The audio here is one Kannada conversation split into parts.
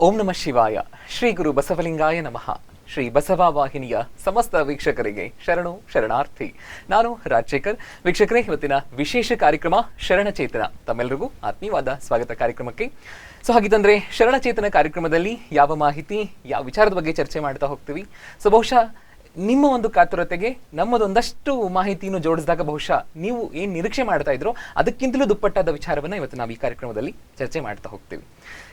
ಓಂ ನಮಃ ಶಿವಾಯ. ಶ್ರೀ ಗುರು ಬಸವಲಿಂಗಾಯ ನಮಃ. ಶ್ರೀ ಬಸವ ವಾಹಿನಿಯ ಸಮಸ್ತ ವೀಕ್ಷಕರಿಗೆ ಶರಣು, ಶರಣಾರ್ಥಿ. ನಾನು ರಾಜಶೇಖರ್. ವೀಕ್ಷಕರೇ, ಇವತ್ತಿನ ವಿಶೇಷ ಕಾರ್ಯಕ್ರಮ ಶರಣಚೇತನ. ತಮ್ಮೆಲ್ಲರಿಗೂ ಆತ್ಮೀಯವಾದ ಸ್ವಾಗತ ಕಾರ್ಯಕ್ರಮಕ್ಕೆ. ಸೊ, ಹಾಗಿದ್ದಂದ್ರೆ ಶರಣಚೇತನ ಕಾರ್ಯಕ್ರಮದಲ್ಲಿ ಯಾವ ಮಾಹಿತಿ, ಯಾವ ವಿಚಾರದ ಬಗ್ಗೆ ಚರ್ಚೆ ಮಾಡ್ತಾ ಹೋಗ್ತೀವಿ. ಸೊ, ಬಹುಶಃ ನಿಮ್ಮ ಒಂದು ಕಾತುರತೆಗೆ ನಮ್ಮದೊಂದಷ್ಟು ಮಾಹಿತಿಯನ್ನು ಜೋಡಿಸಿದಾಗ ಬಹುಶಃ ನೀವು ಏನ್ ನಿರೀಕ್ಷೆ ಮಾಡ್ತಾ ಇದ್ರೋ ಅದಕ್ಕಿಂತಲೂ ದುಪ್ಪಟ್ಟಾದ ವಿಚಾರವನ್ನ ಇವತ್ತು ನಾವು ಈ ಕಾರ್ಯಕ್ರಮದಲ್ಲಿ ಚರ್ಚೆ ಮಾಡ್ತಾ ಹೋಗ್ತೀವಿ.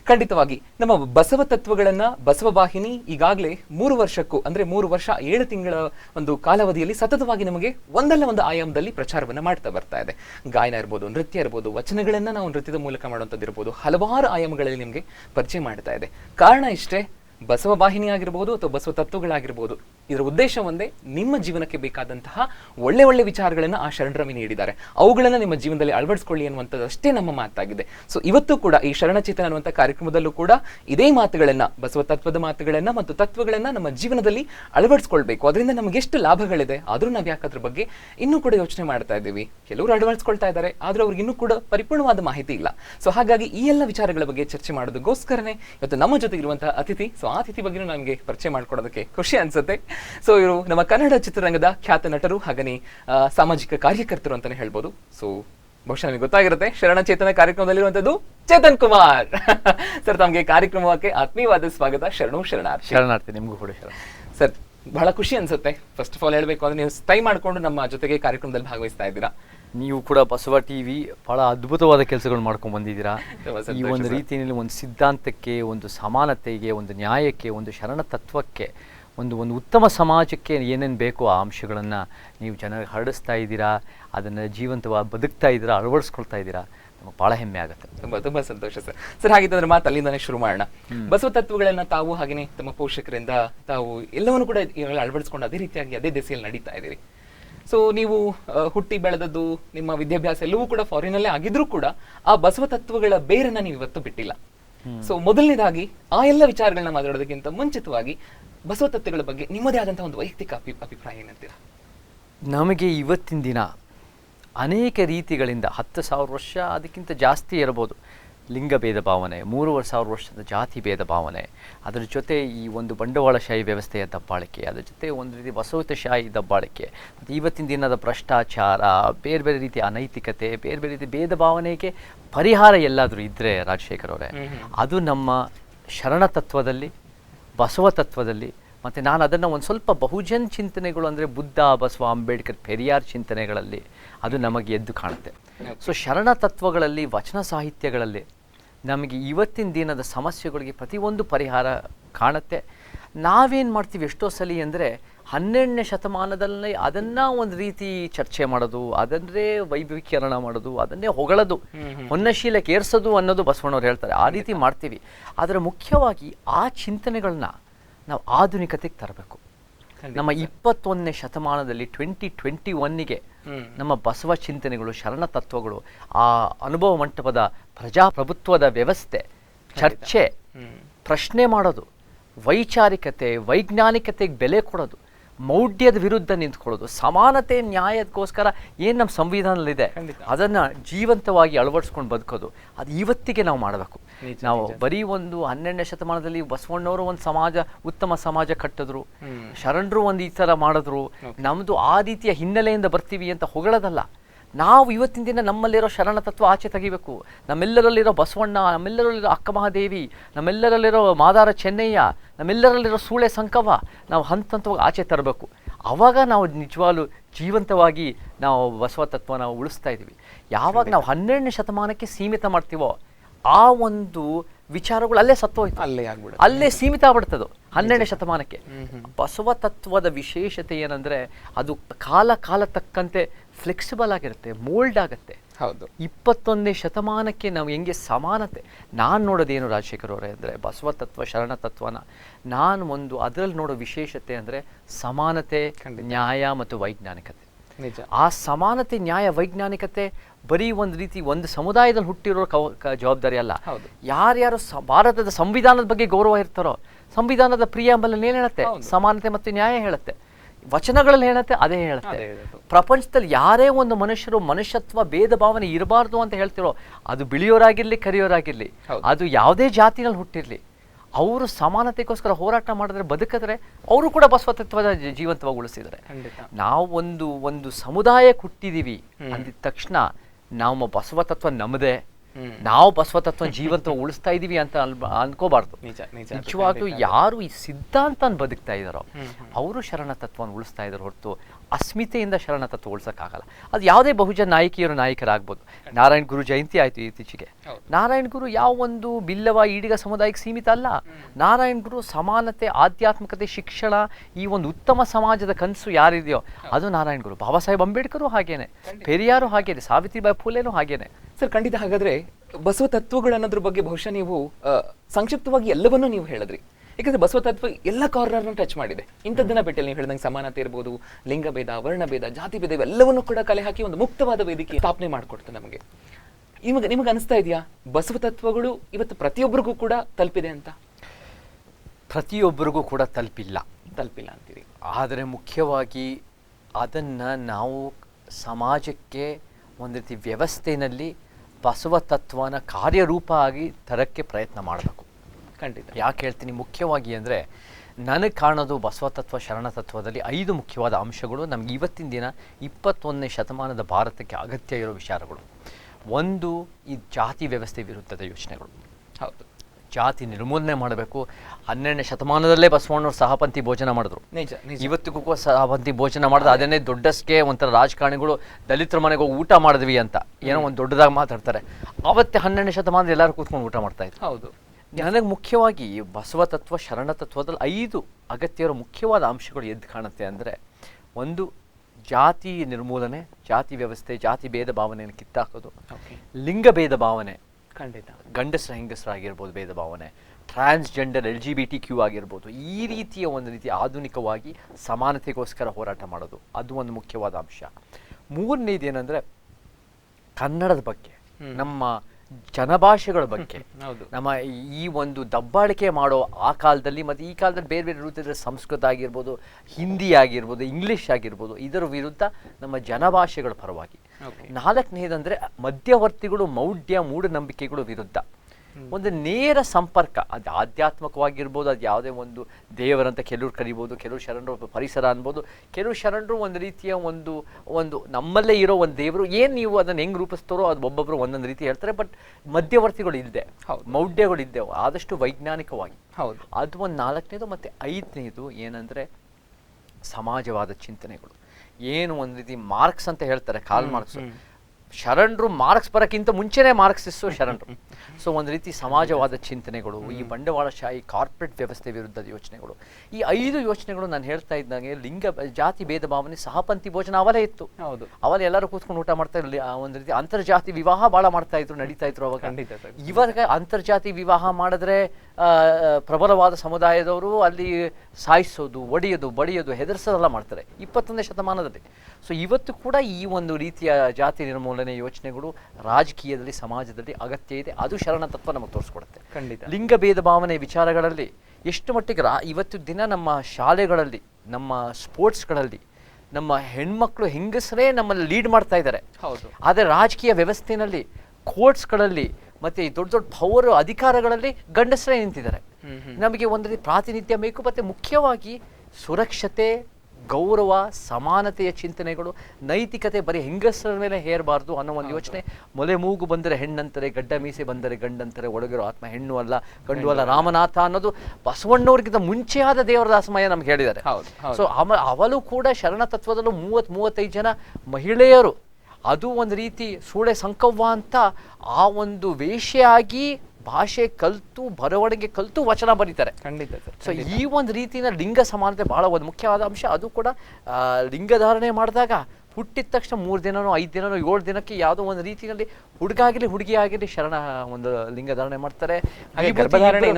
ಖಂಡಿತವಾಗಿ, ನಮ್ಮ ಬಸವ ತತ್ವಗಳನ್ನ, ಬಸವ ವಾಹಿನಿ ಈಗಾಗಲೇ ಮೂರು ವರ್ಷಕ್ಕೂ, ಅಂದ್ರೆ ಮೂರು ವರ್ಷ ಏಳು ತಿಂಗಳ ಒಂದು ಕಾಲಾವಧಿಯಲ್ಲಿ ಸತತವಾಗಿ ನಮಗೆ ಒಂದಲ್ಲ ಒಂದು ಆಯಾಮದಲ್ಲಿ ಪ್ರಚಾರವನ್ನ ಮಾಡ್ತಾ ಬರ್ತಾ ಇದೆ. ಗಾಯನ ಇರ್ಬೋದು, ನೃತ್ಯ ಇರ್ಬೋದು, ವಚನಗಳನ್ನ ನಾವು ನೃತ್ಯದ ಮೂಲಕ ಮಾಡುವಂಥದ್ದು ಇರ್ಬೋದು ಹಲವಾರು ಆಯಾಮಗಳಲ್ಲಿ ನಿಮಗೆ ಪರಿಚಯ ಮಾಡ್ತಾ ಇದೆ. ಕಾರಣ ಇಷ್ಟೇ ಬಸವ ವಾಹಿನಿ ಆಗಿರ್ಬೋದು ಅಥವಾ ಬಸವ ತತ್ವಗಳಾಗಿರ್ಬೋದು, ಇದರ ಉದ್ದೇಶ ಒಂದೇ, ನಿಮ್ಮ ಜೀವನಕ್ಕೆ ಬೇಕಾದಂತಹ ಒಳ್ಳೆ ಒಳ್ಳೆ ವಿಚಾರಗಳನ್ನು ಆ ಶರಣರವಿ ನೀಡಿದ್ದಾರೆ. ಅವುಗಳನ್ನು ನಿಮ್ಮ ಜೀವನದಲ್ಲಿ ಅಳವಡಿಸ್ಕೊಳ್ಳಿ ಅನ್ನುವಂಥದ್ದು ಅಷ್ಟೇ ನಮ್ಮ ಮಾತಾಗಿದೆ. ಸೊ ಇವತ್ತು ಕೂಡ ಈ ಶರಣಚೇತನ ಅನ್ನುವಂಥ ಕಾರ್ಯಕ್ರಮದಲ್ಲೂ ಕೂಡ ಇದೇ ಮಾತುಗಳನ್ನು, ಬಸವ ತತ್ವದ ಮಾತುಗಳನ್ನು ಮತ್ತು ತತ್ವಗಳನ್ನು ನಮ್ಮ ಜೀವನದಲ್ಲಿ ಅಳವಡಿಸ್ಕೊಳ್ಬೇಕು. ಅದರಿಂದ ನಮಗೆ ಎಷ್ಟು ಲಾಭಗಳಿದೆ, ಆದರೂ ನಾವು ಯಾಕೆ ಅದ್ರ ಬಗ್ಗೆ ಇನ್ನೂ ಕೂಡ ಯೋಚನೆ ಮಾಡ್ತಾ ಇದ್ದೀವಿ. ಕೆಲವರು ಅಳವಡಿಸ್ಕೊಳ್ತಾ ಇದ್ದಾರೆ, ಆದರೆ ಅವ್ರಿಗೆ ಇನ್ನೂ ಕೂಡ ಪರಿಪೂರ್ಣವಾದ ಮಾಹಿತಿ ಇಲ್ಲ. ಸೊ ಹಾಗಾಗಿ ಈ ಎಲ್ಲ ವಿಚಾರಗಳ ಬಗ್ಗೆ ಚರ್ಚೆ ಮಾಡೋದಕ್ಕೋಸ್ಕರನೇ ಇವತ್ತು ನಮ್ಮ ಜೊತೆಗಿರುವಂತಹ ಅತಿಥಿ ಸೊ ಅತಿಥಿ ಬಗ್ಗೆ ನಮಗೆ ಪರಿಚಯ ಮಾಡಿಕೊಡೋದಕ್ಕೆ ಖುಷಿ ಅನ್ಸುತ್ತೆ. ಸೊ ಇವರು ನಮ್ಮ ಕನ್ನಡ ಚಿತ್ರರಂಗದ ಖ್ಯಾತ ನಟರು ಹಾಗನೇ ಸಾಮಾಜಿಕ ಕಾರ್ಯಕರ್ತರು ಅಂತಾನೆ ಹೇಳ್ಬೋದು. ಸೊ ಬಹುಶಃ ನಿಮಗೆ ಗೊತ್ತಾಗಿರುತ್ತೆ ಶರಣ ಚೇತನ ಕಾರ್ಯಕ್ರಮದಲ್ಲಿರುವಂತದ್ದು ಚೇತನ್ ಕುಮಾರ್. ಸರ್ ತಮಗೆ ಕಾರ್ಯಕ್ರಮಕ್ಕೆ ಆತ್ಮೀಯವಾದ ಸ್ವಾಗತ. ಶರಣು ಶರಣಾರ್ಥಿ. ಶರಣಾರ್ಥಿ ನಿಮಗೂ ಕೂಡ ಸರ್ ಬಹಳ ಖುಷಿ ಅನ್ಸುತ್ತೆ. ಫಸ್ಟ್ ಆಫ್ ಆಲ್ ಹೇಳಬೇಕು ಅಂದ್ರೆ ನೀವು ಸ್ಟೈ ಮಾಡಿಕೊಂಡು ನಮ್ಮ ಜೊತೆಗೆ ಕಾರ್ಯಕ್ರಮದಲ್ಲಿ ಭಾಗವಹಿಸ್ತಾ ಇದ್ದೀರಾ. ನೀವು ಕೂಡ ಬಸವ ಟಿವಿ ಬಹಳ ಅದ್ಭುತವಾದ ಕೆಲಸಗಳು ಮಾಡ್ಕೊಂಡು ಬಂದಿದ್ದೀರಾ? ಈ ಒಂದು ರೀತಿಯಲ್ಲಿ ಒಂದು ಸಿದ್ಧಾಂತಕ್ಕೆ ಒಂದು ಸಮಾನತೆಗೆ ಒಂದು ನ್ಯಾಯಕ್ಕೆ ಒಂದು ಶರಣ ತತ್ವಕ್ಕೆ ಒಂದು ಒಂದು ಉತ್ತಮ ಸಮಾಜಕ್ಕೆ ಏನೇನು ಬೇಕೋ ಆ ಅಂಶಗಳನ್ನು ನೀವು ಜನರಿಗೆ ಹರಡಿಸ್ತಾ ಇದ್ದೀರಾ? ಅದನ್ನು ಜೀವಂತವಾಗಿ ಬದುಕ್ತಾ ಇದ್ದೀರಾ? ಅಳವಡಿಸ್ಕೊಳ್ತಾ ಇದ್ದೀರಾ? ನಮಗೆ ಭಾಳ ಹೆಮ್ಮೆ ಆಗುತ್ತೆ. ತುಂಬಾ ತುಂಬಾ ಸಂತೋಷ ಸರ್. ಸರ್ ಹಾಗಿದ್ರೆ ಮಾತು ಅಲ್ಲಿಂದಾನೆ ಶುರು ಮಾಡೋಣ. ಬಸವ ತತ್ವಗಳನ್ನ ತಾವು ಹಾಗೇನೇ ತಮ್ಮ ಪೋಷಕರಿಂದ ತಾವು ಎಲ್ಲವನ್ನು ಕೂಡ ಅಳವಡಿಸ್ಕೊಂಡು ಅದೇ ರೀತಿಯಾಗಿ ಅದೇ ದಿಸೆಯಲ್ಲಿ ನಡೀತಾ ಇದ್ದೀರಿ. ಸೊ ನೀವು ಹುಟ್ಟಿ ಬೆಳೆದದ್ದು ನಿಮ್ಮ ವಿದ್ಯಾಭ್ಯಾಸ ಎಲ್ಲವೂ ಕೂಡ ಫಾರಿನ್ ಅಲ್ಲೇ ಆಗಿದ್ರೂ ಕೂಡ ಆ ಬಸವ ತತ್ವಗಳ ಬೇರನ್ನ ನೀವು ಇವತ್ತು ಬಿಟ್ಟಿಲ್ಲ. ಸೊ ಮೊದಲನೇದಾಗಿ ಆ ಎಲ್ಲ ವಿಚಾರಗಳನ್ನ ಮಾತಾಡೋದಕ್ಕಿಂತ ಮುಂಚಿತವಾಗಿ ಬಸವ ತತ್ವಗಳ ಬಗ್ಗೆ ನಿಮ್ಮದೇ ಆದಂತಹ ಒಂದು ವೈಯಕ್ತಿಕ ಅಭಿ ಅಭಿಪ್ರಾಯ ಏನಂತೀರಾ? ನಮಗೆ ಇವತ್ತಿನ ದಿನ ಅನೇಕ ರೀತಿಗಳಿಂದ ಹತ್ತು ಸಾವಿರ ವರ್ಷ ಅದಕ್ಕಿಂತ ಜಾಸ್ತಿ ಇರಬಹುದು. ಲಿಂಗ ಭೇದ ಭಾವನೆ ಮೂರುವರೆ ಸಾವಿರ ವರ್ಷದ ಜಾತಿ ಭೇದ ಭಾವನೆ ಅದರ ಜೊತೆ ಈ ಒಂದು ಬಂಡವಾಳಶಾಹಿ ವ್ಯವಸ್ಥೆಯ ದಬ್ಬಾಳಿಕೆ ಅದರ ಜೊತೆ ಒಂದು ರೀತಿ ವಸವತಶಾಹಿ ದಬ್ಬಾಳಿಕೆ ಮತ್ತು ಇವತ್ತಿನ ದಿನದ ಭ್ರಷ್ಟಾಚಾರ ಬೇರೆ ಬೇರೆ ರೀತಿಯ ಅನೈತಿಕತೆ ಬೇರೆ ಬೇರೆ ರೀತಿ ಭೇದ ಭಾವನೆಗೆ ಪರಿಹಾರ ಎಲ್ಲಾದರೂ ಇದ್ದರೆ ರಾಜಶೇಖರ್ ಅವರೇ ಅದು ನಮ್ಮ ಶರಣ ತತ್ವದಲ್ಲಿ ಬಸವ ತತ್ವದಲ್ಲಿ ಮತ್ತು ನಾನು ಅದನ್ನು ಒಂದು ಸ್ವಲ್ಪ ಬಹುಜನ್ ಚಿಂತನೆಗಳು ಅಂದರೆ ಬುದ್ಧ ಬಸವ ಅಂಬೇಡ್ಕರ್ ಪೆರಿಯಾರ್ ಚಿಂತನೆಗಳಲ್ಲಿ ಅದು ನಮಗೆ ಎದ್ದು ಕಾಣುತ್ತೆ. ಸೊ ಶರಣ ತತ್ವಗಳಲ್ಲಿ ವಚನ ಸಾಹಿತ್ಯಗಳಲ್ಲಿ ನಮಗೆ ಇವತ್ತಿನ ದಿನದ ಸಮಸ್ಯೆಗಳಿಗೆ ಪ್ರತಿಯೊಂದು ಪರಿಹಾರ ಕಾಣುತ್ತೆ. ನಾವೇನು ಮಾಡ್ತೀವಿ ಎಷ್ಟೋ ಸಲ ಅಂದರೆ ಹನ್ನೆರಡನೇ ಶತಮಾನದಲ್ಲೇ ಅದನ್ನು ಒಂದು ರೀತಿ ಚರ್ಚೆ ಮಾಡೋದು ಅದನ್ನೇ ವೈಭವೀಕರಣ ಮಾಡೋದು ಅದನ್ನೇ ಹೊಗಳದು ಹೊನ್ನಶೀಲಕ್ಕೆ ಏರ್ಸೋದು ಅನ್ನೋದು ಬಸವಣ್ಣವ್ರು ಹೇಳ್ತಾರೆ. ಆ ರೀತಿ ಮಾಡ್ತೀವಿ. ಆದರೆ ಮುಖ್ಯವಾಗಿ ಆ ಚಿಂತನೆಗಳನ್ನ ನಾವು ಆಧುನಿಕತೆಗೆ ತರಬೇಕು. ನಮ್ಮ ಇಪ್ಪತ್ತೊಂದನೇ ಶತಮಾನದಲ್ಲಿ ಟ್ವೆಂಟಿ ಟ್ವೆಂಟಿ ಒನ್ನಿಗೆ. ನಮ್ಮ ಬಸವ ಚಿಂತನೆಗಳು ಶರಣ ತತ್ವಗಳು ಆ ಅನುಭವ ಮಂಟಪದ ಪ್ರಜಾಪ್ರಭುತ್ವದ ವ್ಯವಸ್ಥೆ ಚರ್ಚೆ ಪ್ರಶ್ನೆ ಮಾಡೋದು ವೈಚಾರಿಕತೆ ವೈಜ್ಞಾನಿಕತೆಗೆ ಬೆಲೆ ಕೊಡೋದು ಮೌಢ್ಯದ ವಿರುದ್ಧ ನಿಂತ್ಕೊಳ್ಳೋದು. ಸಮಾನತೆ ನ್ಯಾಯಕ್ಕೋಸ್ಕರ ಏನು ನಮ್ಮ ಸಂವಿಧಾನದಲ್ಲಿದೆ. ಅದನ್ನು ಜೀವಂತವಾಗಿ ಅಳವಡಿಸ್ಕೊಂಡು ಬದುಕೋದು. ಅದು ಇವತ್ತಿಗೆ ನಾವು ಮಾಡಬೇಕು. ನಾವು ಬರೀ ಒಂದು ಹನ್ನೆರಡನೇ ಶತಮಾನದಲ್ಲಿ ಬಸವಣ್ಣವರು ಒಂದು ಸಮಾಜ ಉತ್ತಮ ಸಮಾಜ ಕಟ್ಟಿದ್ರು. ಶರಣರು ಒಂದು ಈ ಥರ ಮಾಡಿದ್ರು. ನಮ್ಮದು ಆ ರೀತಿಯ ಹಿನ್ನೆಲೆಯಿಂದ ಬರ್ತೀವಿ ಅಂತ ಹೊಗಳೋದಲ್ಲ. ನಾವು ಇವತ್ತಿನ ದಿನ ನಮ್ಮಲ್ಲಿರೋ ಶರಣ ತತ್ವ ಆಚೆ ತೆಗಿಬೇಕು. ನಮ್ಮೆಲ್ಲರಲ್ಲಿರೋ ಬಸವಣ್ಣ ನಮ್ಮೆಲ್ಲರಲ್ಲಿರೋ ಅಕ್ಕ ಮಹಾದೇವಿ ನಮ್ಮೆಲ್ಲರಲ್ಲಿರೋ ಮಾದಾರ ಚೆನ್ನಯ್ಯ ನಮ್ಮೆಲ್ಲರಲ್ಲಿರೋ ಸೂಳೆ ಸಂಕವ ನಾವು ಹಂತ ಹಂತವಾಗಿ ಆಚೆ ತರಬೇಕು. ಆವಾಗ ನಾವು ನಿಜವಾಗ್ಲು ಜೀವಂತವಾಗಿ ನಾವು ಬಸವ ತತ್ವ ನಾವು ಉಳಿಸ್ತಾ ಇದ್ದೀವಿ. ಯಾವಾಗ ನಾವು ಹನ್ನೆರಡನೇ ಶತಮಾನಕ್ಕೆ ಸೀಮಿತ ಮಾಡ್ತೀವೋ ಆ ಒಂದು ವಿಚಾರಗಳು ಅಲ್ಲೇ ಸತ್ತೋಯ್ತು. ಅಲ್ಲೇ ಆಗ್ಬಿಡ ಅಲ್ಲೇ ಸೀಮಿತ ಆಗ್ಬಿಡ್ತದು. ಹನ್ನೆರಡನೇ ಶತಮಾನಕ್ಕೆ. ಬಸವ ತತ್ವದ ವಿಶೇಷತೆ ಏನಂದ್ರೆ ಅದು ಕಾಲ ಕಾಲ ತಕ್ಕಂತೆ ಫ್ಲೆಕ್ಸಿಬಲ್ ಆಗಿರುತ್ತೆ ಮೋಲ್ಡ್ ಆಗುತ್ತೆ. ಹೌದು. ಇಪ್ಪತ್ತೊಂದನೇ ಶತಮಾನಕ್ಕೆ ನಾವು ಹೆಂಗೆ ಸಮಾನತೆ? ನಾನು ನೋಡೋದೇನು ರಾಜಶೇಖರ್ ಅವರೇ ಅಂದರೆ ಬಸವ ತತ್ವ ಶರಣ ತತ್ವನ. ನಾನು ಒಂದು ಅದರಲ್ಲಿ ನೋಡೋ ವಿಶೇಷತೆ ಅಂದರೆ ಸಮಾನತೆ ನ್ಯಾಯ ಮತ್ತು ವೈಜ್ಞಾನಿಕತೆ. ನಿಜ. ಆ ಸಮಾನತೆ ನ್ಯಾಯ ವೈಜ್ಞಾನಿಕತೆ ಬರೀ ಒಂದು ರೀತಿ ಒಂದು ಸಮುದಾಯದಲ್ಲಿ ಹುಟ್ಟಿರೋ ಕವ ಜವಾಬ್ದಾರಿ ಅಲ್ಲ. ಹೌದು. ಯಾರ್ಯಾರು ಸ ಭಾರತದ ಸಂವಿಧಾನದ ಬಗ್ಗೆ ಗೌರವ ಇರ್ತಾರೋ ಸಂವಿಧಾನದ ಪ್ರಿಯಾಂಬಲಲ್ಲಿ ಏನು ಹೇಳುತ್ತೆ? ಸಮಾನತೆ ಮತ್ತು ನ್ಯಾಯ ಹೇಳುತ್ತೆ. ವಚನಗಳಲ್ಲಿ ಹೇಳುತ್ತೆ ಅದೇ ಹೇಳುತ್ತೆ. ಪ್ರಪಂಚದಲ್ಲಿ ಯಾರೇ ಒಂದು ಮನುಷ್ಯರು ಮನುಷ್ಯತ್ವ ಭೇದ ಭಾವನೆ ಇರಬಾರ್ದು ಅಂತ ಹೇಳ್ತಿರೋ ಅದು ಬಿಳಿಯೋರಾಗಿರ್ಲಿ ಕರಿಯೋರಾಗಿರ್ಲಿ ಅದು ಯಾವುದೇ ಜಾತಿನಲ್ಲಿ ಹುಟ್ಟಿರ್ಲಿ ಅವರು ಸಮಾನತೆಗೋಸ್ಕರ ಹೋರಾಟ ಮಾಡಿದ್ರೆ ಬದುಕಿದ್ರೆ ಅವರು ಕೂಡ ಬಸವತತ್ವದ ಜೀವಂತವಾಗಿ ಉಳಿಸಿದ್ದಾರೆ. ನಾವು ಒಂದು ಒಂದು ಸಮುದಾಯಕ್ಕೆ ಹುಟ್ಟಿದೀವಿ ಅಂದಿದ ತಕ್ಷಣ ನಾವು ಬಸವ ತತ್ವ ನಮ್ಮದೇ ನಾವು ಬಸವ ತತ್ವ ಜೀವಂತ ಉಳಿಸ್ತಾ ಇದೀವಿ ಅಂತ ಅನ್ಕೋಬಾರ್ದು. ನಿಜವಾಗ್ಲೂ ಯಾರು ಈ ಸಿದ್ಧಾಂತ ಬದುಕ್ತಾ ಇದಾರೋ ಅವರು ಶರಣ ತತ್ವವನ್ನು ಉಳಿಸ್ತಾ ಇದ್ದಾರೆ ಹೊರತು ಅಸ್ಮಿತೆಯಿಂದ ಶರಣತ ತೋಳ್ಸೋಕ್ಕಾಗಲ್ಲ. ಅದು ಯಾವುದೇ ಬಹುಜನ ನಾಯಕಿಯರು ನಾಯಕರಾಗ್ಬೋದು. ನಾರಾಯಣ ಗುರು ಜಯಂತಿ ಆಯಿತು ಇತ್ತೀಚೆಗೆ. ನಾರಾಯಣ ಗುರು ಯಾವ ಒಂದು ಬಿಲ್ಲವ ಈಡಿಗ ಸಮುದಾಯಕ್ಕೆ ಸೀಮಿತ ಅಲ್ಲ. ನಾರಾಯಣ ಗುರು ಸಮಾನತೆ ಆಧ್ಯಾತ್ಮಿಕತೆ ಶಿಕ್ಷಣ ಈ ಒಂದು ಉತ್ತಮ ಸಮಾಜದ ಕನಸು ಯಾರಿದೆಯೋ ಅದು ನಾರಾಯಣ ಗುರು. ಬಾಬಾ ಸಾಹೇಬ್ ಅಂಬೇಡ್ಕರು ಹಾಗೇನೆ. ಪೆರಿಯಾರು ಹಾಗೇನೆ. ಸಾವಿತ್ರಿಬಾಯಿ ಫುಲೆನು ಹಾಗೇನೆ. ಸರ್ ಖಂಡಿತ ಹಾಗಾದ್ರೆ ಬಸವ ತತ್ವಗಳನ್ನೋದ್ರ ಬಗ್ಗೆ ಬಹುಶಃ ನೀವು ಸಂಕ್ಷಿಪ್ತವಾಗಿ ಎಲ್ಲವನ್ನೂ ನೀವು ಹೇಳಿದ್ರಿ. ಯಾಕಂದ್ರೆ ಬಸವ ತತ್ವ ಎಲ್ಲ ಕಾರ್ನರ್ನ ಟಚ್ ಮಾಡಿದೆ. ಇಂಥದ್ದನ್ನ ಬಿಟ್ಟಲ್ಲಿ. ನೀವು ಹೇಳಿದಂಗೆ ಸಮಾನತೆ ಇರ್ಬೋದು ಲಿಂಗಭೇದ ವರ್ಣಭೇದ ಜಾತಿ ಭೇದ ಇವೆಲ್ಲವನ್ನು ಕೂಡ ಕಲೆ ಹಾಕಿ ಒಂದು ಮುಕ್ತವಾದ ವೇದಿಕೆ ಸ್ಥಾಪನೆ ಮಾಡಿಕೊಡ್ತು ನಮಗೆ. ನಿಮಗೆ ನಿಮಗೆ ಅನಿಸ್ತಾ ಇದೆಯಾ? ಬಸವ ತತ್ವಗಳು ಇವತ್ತು ಪ್ರತಿಯೊಬ್ಬರಿಗೂ ಕೂಡ ತಲುಪಿದೆ ಅಂತ? ಪ್ರತಿಯೊಬ್ಬರಿಗೂ ಕೂಡ ತಲುಪಿಲ್ಲ. ತಲುಪಿಲ್ಲ ಅಂತೀರಿ. ಆದರೆ ಮುಖ್ಯವಾಗಿ ಅದನ್ನು ನಾವು ಸಮಾಜಕ್ಕೆ ಒಂದು ರೀತಿ ವ್ಯವಸ್ಥೆಯಲ್ಲಿ ಬಸವ ತತ್ವನ ಕಾರ್ಯರೂಪ ಆಗಿ ತರಕ್ಕೆ ಪ್ರಯತ್ನ ಮಾಡಬೇಕು. ಖಂಡಿತ ಯಾಕೆ ಹೇಳ್ತೀನಿ? ಮುಖ್ಯವಾಗಿ ಅಂದರೆ ನನಗೆ ಕಾಣೋದು ಬಸವತತ್ವ ಶರಣ ತತ್ವದಲ್ಲಿ ಐದು ಮುಖ್ಯವಾದ ಅಂಶಗಳು. ನಮಗೆ ಇವತ್ತಿನ ದಿನ ಇಪ್ಪತ್ತೊಂದನೇ ಶತಮಾನದ ಭಾರತಕ್ಕೆ ಅಗತ್ಯ ಇರೋ ವಿಚಾರಗಳು. ಒಂದು ಈ ಜಾತಿ ವ್ಯವಸ್ಥೆ ವಿರುದ್ಧದ ಯೋಚನೆಗಳು. ಹೌದು. ಜಾತಿ ನಿರ್ಮೂಲನೆ ಮಾಡಬೇಕು. ಹನ್ನೆರಡನೇ ಶತಮಾನದಲ್ಲೇ ಬಸವಣ್ಣವ್ರು ಸಹಪಂಥಿ ಭೋಜನ ಮಾಡಿದ್ರು. ನಿಜ ಇವತ್ತಿಗೂ ಕೂಡ ಸಹಪಂಥಿ ಭೋಜನ ಮಾಡಿದ್ರೆ ಅದನ್ನೇ ದೊಡ್ಡಸ್ಗೆ ಒಂಥರ ರಾಜಕಾರಣಿಗಳು ದಲಿತರ ಮನೆಗೆ ಹೋಗಿ ಊಟ ಮಾಡಿದ್ವಿ ಅಂತ. ಏನೋ ಒಂದು ದೊಡ್ಡದಾಗಿ ಮಾತಾಡ್ತಾರೆ. ಅವತ್ತೆ ಹನ್ನೆರಡನೇ ಶತಮಾನದಲ್ಲಿ ಎಲ್ಲರೂ ಕೂತ್ಕೊಂಡು ಊಟ ಮಾಡ್ತಾ ಇದ್ರು. ಹೌದು. ನನಗೆ ಮುಖ್ಯವಾಗಿ ಬಸವ ತತ್ವ ಶರಣ ತತ್ವದಲ್ಲಿ ಐದು ಅಗತ್ಯ ಇರೋ ಮುಖ್ಯವಾದ ಅಂಶಗಳು ಎದ್ದು ಕಾಣುತ್ತೆ ಅಂದರೆ ಒಂದು ಜಾತಿ ನಿರ್ಮೂಲನೆ ಜಾತಿ ವ್ಯವಸ್ಥೆ ಜಾತಿ ಭೇದ ಭಾವನೆಯನ್ನು ಕಿತ್ತಾಕೋದು. ಲಿಂಗ ಭೇದ ಭಾವನೆ. ಖಂಡಿತ. ಗಂಡಸರ ಹೆಂಗಸರಾಗಿರ್ಬೋದು ಭೇದ ಭಾವನೆ. Transgender L G B T Q ಆಗಿರ್ಬೋದು. ಈ ರೀತಿಯ ಒಂದು ರೀತಿ ಆಧುನಿಕವಾಗಿ ಸಮಾನತೆಗೋಸ್ಕರ ಹೋರಾಟ ಮಾಡೋದು. ಅದು ಒಂದು ಮುಖ್ಯವಾದ ಅಂಶ. ಮೂರನೇದು ಏನಂದರೆ ಕನ್ನಡದ ಬಗ್ಗೆ. ನಮ್ಮ ಜನಭಾಷೆಗಳ ಬಗ್ಗೆ. ಹೌದು. ನಮ್ಮ ಈ ಒಂದು ದಬ್ಬಾಳಿಕೆ ಮಾಡೋ ಆ ಕಾಲದಲ್ಲಿ ಮತ್ತು ಈ ಕಾಲದಲ್ಲಿ ಬೇರೆ ಬೇರೆ ರೀತಿಯ ಸಂಸ್ಕೃತ ಆಗಿರ್ಬೋದು ಹಿಂದಿ ಆಗಿರ್ಬೋದು ಇಂಗ್ಲಿಷ್ ಆಗಿರ್ಬೋದು ಇದರ ವಿರುದ್ಧ ನಮ್ಮ ಜನಭಾಷೆಗಳ ಪರವಾಗಿ. ನಾಲ್ಕನೇದಂದ್ರೆ ಮಧ್ಯವರ್ತಿಗಳು ಮೌಢ್ಯ ಮೂಢನಂಬಿಕೆಗಳು ವಿರುದ್ಧ. ಒಂದು ನೇರ ಸಂಪರ್ಕ ಅದು ಆಧ್ಯಾತ್ಮಿಕವಾಗಿರ್ಬೋದು ಅದು ಯಾವುದೇ ಒಂದು ದೇವರಂತ ಕೆಲವ್ರು ಕರಿಬೋದು ಕೆಲವು ಶರಣರು ಪರಿಸರ ಅನ್ಬೋದು ಕೆಲವು ಶರಣರು ಒಂದು ರೀತಿಯ ಒಂದು ಒಂದು ನಮ್ಮಲ್ಲೇ ಇರೋ ಒಂದು ದೇವರು ಏನು ನೀವು ಅದನ್ನು ಹೆಂಗೆ ರೂಪಿಸ್ತಾರೋ ಅದು ಒಬ್ಬೊಬ್ಬರು ಒಂದೊಂದು ರೀತಿ ಹೇಳ್ತಾರೆ ಬಟ್ ಮಧ್ಯವರ್ತಿಗಳು ಇಲ್ಲದೆ ಹೌದು. ಮೌಢ್ಯಗಳು ಇದ್ದೆ ಆದಷ್ಟು ವೈಜ್ಞಾನಿಕವಾಗಿ. ಹೌದು. ಅದು ಒಂದು ನಾಲ್ಕನೇದು ಮತ್ತು ಐದನೇದು ಏನಂದರೆ ಸಮಾಜವಾದ ಚಿಂತನೆಗಳು. ಏನು ಒಂದು ರೀತಿ ಮಾರ್ಕ್ಸ್ ಅಂತ ಹೇಳ್ತಾರೆ ಕಾಲ್ ಮಾರ್ಕ್ಸ್. ಶರಣರು ಮಾರ್ಕ್ಸ್ ಬರೋಕ್ಕಿಂತ ಮುಂಚೆನೇ ಮಾರ್ಕ್ಸಿಸ್ಟು ಶರಣರು. ಸೊ ಒಂದು ರೀತಿ ಸಮಾಜವಾದ ಚಿಂತನೆಗಳು ಈ ಬಂಡವಾಳಶಾಹಿ ಕಾರ್ಪೊರೇಟ್ ವ್ಯವಸ್ಥೆ ವಿರುದ್ಧದ ಯೋಚನೆಗಳು. ಈ ಐದು ಯೋಚನೆಗಳು ನಾನು ಹೇಳ್ತಾ ಇದ್ದಂಗೆ ಲಿಂಗ ಜಾತಿ ಭೇದ ಭಾವನೆ ಸಹಪಂಥಿ ಭೋಜನ ಅವಲೇ ಇತ್ತು. ಹೌದು. ಅವಲೇ ಎಲ್ಲರೂ ಕೂತ್ಕೊಂಡು ಊಟ ಮಾಡ್ತಾ ಇರಲಿ ಒಂದು ರೀತಿ ಅಂತರ್ಜಾತಿ ವಿವಾಹ ಭಾಳ ಮಾಡ್ತಾ ಇದ್ರು ನಡೀತಾ ಇದ್ರು ಅವಾಗ. ಇವಾಗ ಅಂತರ್ಜಾತಿ ವಿವಾಹ ಮಾಡಿದ್ರೆ ಪ್ರಬಲವಾದ ಸಮುದಾಯದವರು ಅಲ್ಲಿ ಸಾಯಿಸೋದು ಒಡೆಯೋದು ಬಡಿಯೋದು ಹೆದರ್ಸೋದೆಲ್ಲ ಮಾಡ್ತಾರೆ ಇಪ್ಪತ್ತೊಂದನೇ ಶತಮಾನದಲ್ಲಿ. ಸೊ ಇವತ್ತು ಕೂಡ ಈ ಒಂದು ರೀತಿಯ ಜಾತಿ ನಿರ್ಮೂಲನೆ ಯೋಚನೆಗಳು ರಾಜಕೀಯದಲ್ಲಿ ಸಮಾಜದಲ್ಲಿ ಅಗತ್ಯ ಇದೆ. ಅದು ಶರಣ ತತ್ವ ನಮಗೆ ತೋರಿಸ್ಕೊಡುತ್ತೆ. ಖಂಡಿತ. ಲಿಂಗ ಭೇದ ಭಾವನೆ ವಿಚಾರಗಳಲ್ಲಿ ಎಷ್ಟು ಮಟ್ಟಿಗೆ ರಾ ಇವತ್ತು ದಿನ ನಮ್ಮ ಶಾಲೆಗಳಲ್ಲಿ ನಮ್ಮ ಸ್ಪೋರ್ಟ್ಸ್ಗಳಲ್ಲಿ ನಮ್ಮ ಹೆಣ್ಮಕ್ಳು ಹೆಂಗಸರೇ ನಮ್ಮಲ್ಲಿ ಲೀಡ್ ಮಾಡ್ತಾ ಇದ್ದಾರೆ. ಹೌದು. ಆದರೆ ರಾಜಕೀಯ ವ್ಯವಸ್ಥೆಯಲ್ಲಿ ಕೋರ್ಟ್ಸ್ಗಳಲ್ಲಿ ಮತ್ತು ಈ ದೊಡ್ಡ ದೊಡ್ಡ ಪವರ್ ಅಧಿಕಾರಗಳಲ್ಲಿ ಗಂಡಸರೇ ನಿಂತಿದ್ದಾರೆ. ನಮಗೆ ಒಂದು ರೀತಿ ಪ್ರಾತಿನಿಧ್ಯ ಬೇಕು ಮತ್ತೆ ಮುಖ್ಯವಾಗಿ ಸುರಕ್ಷತೆ ಗೌರವ ಸಮಾನತೆಯ ಚಿಂತನೆಗಳು ನೈತಿಕತೆ ಬರೀ ಹೆಂಗಸರ ಮೇಲೆ ಹೇರಬಾರ್ದು ಅನ್ನೋ ಒಂದು ಯೋಚನೆ. ಮೊಲೆ ಮೂಗು ಬಂದರೆ ಹೆಣ್ಣಂತಾರೆ ಗಡ್ಡ ಮೀಸೆ ಬಂದರೆ ಗಂಡಂತಾರೆ ಒಳಗಿರೋ ಆತ್ಮ ಹೆಣ್ಣು ಅಲ್ಲ ಗಂಡು ಅಲ್ಲ ರಾಮನಾಥ ಅನ್ನೋದು ಬಸವಣ್ಣವ್ರಿಗಿಂತ ಮುಂಚೆಯಾದ ದೇವರದಾಸಮಯ ನಮ್ಗೆ ಹೇಳಿದ್ದಾರೆ. ಸೊ ಅವ ಅವಳು ಕೂಡ ಶರಣ ತತ್ವದಲ್ಲೂ ಮೂವತ್ತ್ ಮೂವತ್ತೈದು ಜನ ಮಹಿಳೆಯರು ಅದು ಒಂದು ರೀತಿ ಸೂಳೆ ಸಂಕವ್ವ ಅಂತ ಆ ಒಂದು ವೇಷೆಯಾಗಿ ಭಾಷೆ ಕಲ್ತು ಬರವಣಿಗೆ ಕಲ್ತು ವಚನ ಬರೀತಾರೆ. ಖಂಡಿತ ಸೊ ಈ ಒಂದು ರೀತಿಯ ಲಿಂಗ ಸಮಾನತೆ ಬಹಳ ಒಂದು ಮುಖ್ಯವಾದ ಅಂಶ. ಅದು ಕೂಡ ಲಿಂಗಧಾರಣೆ ಮಾಡಿದಾಗ ಹುಟ್ಟಿದ ತಕ್ಷಣ ಮೂರು ದಿನನೋ ಐದು ದಿನನೋ ಏಳು ದಿನಕ್ಕೆ ಯಾವುದೋ ಒಂದು ರೀತಿಯಲ್ಲಿ ಹುಡುಗ ಆಗಿರಲಿ ಹುಡುಗಿ ಆಗಿರಲಿ ಶರಣ ಒಂದು ಲಿಂಗ ಧಾರಣೆ ಮಾಡ್ತಾರೆ. ಗರ್ಭಧಾರಣೆ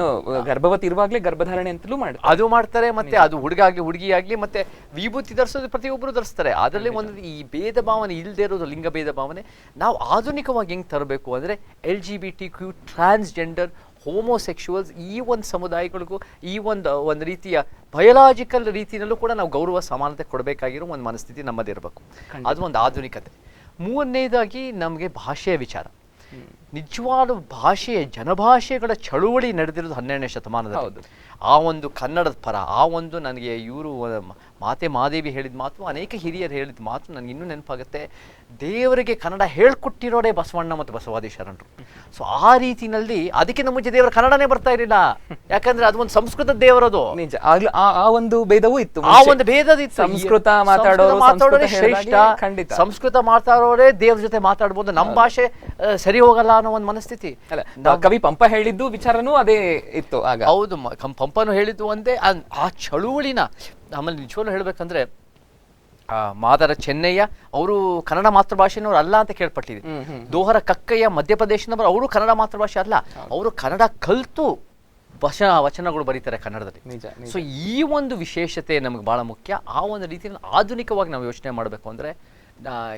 ಗರ್ಭವತಿ ಇರುವಾಗಲೇ ಗರ್ಭಧಾರಣೆ ಅಂತಲೂ ಮಾಡಿ ಅದು ಮಾಡ್ತಾರೆ ಮತ್ತೆ ಅದು ಹುಡುಗ ಆಗಲಿ ಹುಡುಗಿ ಆಗಲಿ ಮತ್ತೆ ವಿಭೂತಿ ಧರಿಸೋದು ಪ್ರತಿಯೊಬ್ಬರು ಧರಿಸ್ತಾರೆ. ಅದರಲ್ಲಿ ಒಂದು ಈ ಭೇದ ಭಾವನೆ ಇಲ್ಲದೆ ಇರೋದು ಲಿಂಗ ಭೇದ ಭಾವನೆ. ನಾವು ಆಧುನಿಕವಾಗಿ ಹೆಂಗೆ ತರಬೇಕು ಅಂದರೆ L G B T Q transgender homosexuals ಈ ಒಂದು ಸಮುದಾಯಗಳಿಗೂ ಈ ಒಂದು ಒಂದು ರೀತಿಯ ಬಯಲಾಜಿಕಲ್ ರೀತಿಯಲ್ಲೂ ಕೂಡ ನಾವು ಗೌರವ ಸಮಾನತೆ ಕೊಡಬೇಕಾಗಿರೋ ಒಂದು ಮನಸ್ಥಿತಿ ನಮ್ಮದಿರಬೇಕು ಅದು ಒಂದು ಆಧುನಿಕತೆ. ಮೂರನೇದಾಗಿ ನಮಗೆ ಭಾಷೆಯ ವಿಚಾರ. ನಿಜವಾದ ಭಾಷೆಯ ಜನಭಾಷೆಗಳ ಚಳುವಳಿ ನಡೆದಿರೋದು ಹನ್ನೆರಡನೇ ಶತಮಾನದ. ಆ ಒಂದು ಕನ್ನಡದ ಪರ ಆ ಒಂದು ನನಗೆ ಇವರು ಮಾತೆ ಮಾದೇವಿ ಹೇಳಿದ ಮಾತು ಅನೇಕ ಹಿರಿಯರು ಹೇಳಿದ ಮಾತು ನನಗೆ ಇನ್ನೂ ನೆನಪಾಗುತ್ತೆ. ದೇವರಿಗೆ ಕನ್ನಡ ಹೇಳ್ಕೊಟ್ಟಿರೋರೇ ಬಸವಣ್ಣ ಮತ್ತು ಬಸವಾದಿ ಶರಣರು. ಸೊ ಆ ರೀತಿನಲ್ಲಿ ನಮ್ಮ ಮುಂಚೆ ದೇವರ ಕನ್ನಡನೇ ಬರ್ತಾ ಇರಲಿಲ್ಲ. ಯಾಕಂದ್ರೆ ಅದು ಒಂದು ಸಂಸ್ಕೃತ ದೇವರದು. ನಿಜ. ಆಗ್ಲೂ ಆ ಆ ಒಂದು ಭೇದವೂ ಇತ್ತು ಆ. ಒಂದು ಭೇದದಿತ್ತು ಸಂಸ್ಕೃತ ಸಂಸ್ಕೃತ ಮಾತಾಡೋರು ಮಾತಾಡೋರೇ ಸಂಸ್ಕೃತ ಶ್ರೇಷ್ಠ ಖಂಡಿತ. ಸಂಸ್ಕೃತ ಮಾತಾಡೋರೇ ದೇವ್ರ ಜೊತೆ ಮಾತಾಡ್ಬೋದು. ನಮ್ಮ ಭಾಷೆ ಸರಿ ಹೋಗಲ್ಲ ಅನ್ನೋ ಒಂದು ಮನಸ್ಥಿತಿ. ಅಲ್ಲ ಕವಿ ಪಂಪ ಹೇಳಿದ್ದು ವಿಚಾರನೂ ಅದೇ ಇತ್ತು ಆಗ. ಹೌದು ಪಂಪನು ಹೇಳಿದ್ದು ಒಂದೇ. ಆ ಚಳುವಳಿನ ಆಮೇಲೆ ನಿಜವಾಗ್ಲೂ ಹೇಳಬೇಕಂದ್ರೆ ಆ, ಮಾದರ ಚೆನ್ನಯ್ಯ ಅವರು ಕನ್ನಡ ಮಾತೃಭಾಷೆನವ್ರು ಅಲ್ಲ ಅಂತ ಕೇಳ್ಪಟ್ಟಿದೆ. ದೋಹರ ಕಕ್ಕಯ್ಯ ಮಧ್ಯಪ್ರದೇಶನವರು ಅವರು ಕನ್ನಡ ಮಾತೃಭಾಷೆ ಅಲ್ಲ. ಅವರು ಕನ್ನಡ ಕಲ್ತು ವಚನ ವಚನಗಳು ಬರೀತಾರೆ ಕನ್ನಡದಲ್ಲಿ. ಸೊ ಈ ಒಂದು ವಿಶೇಷತೆ ನಮಗೆ ಬಹಳ ಮುಖ್ಯ. ಆ ಒಂದು ರೀತಿಯಲ್ಲಿ ಆಧುನಿಕವಾಗಿ ನಾವು ಯೋಚನೆ ಮಾಡಬೇಕು ಅಂದರೆ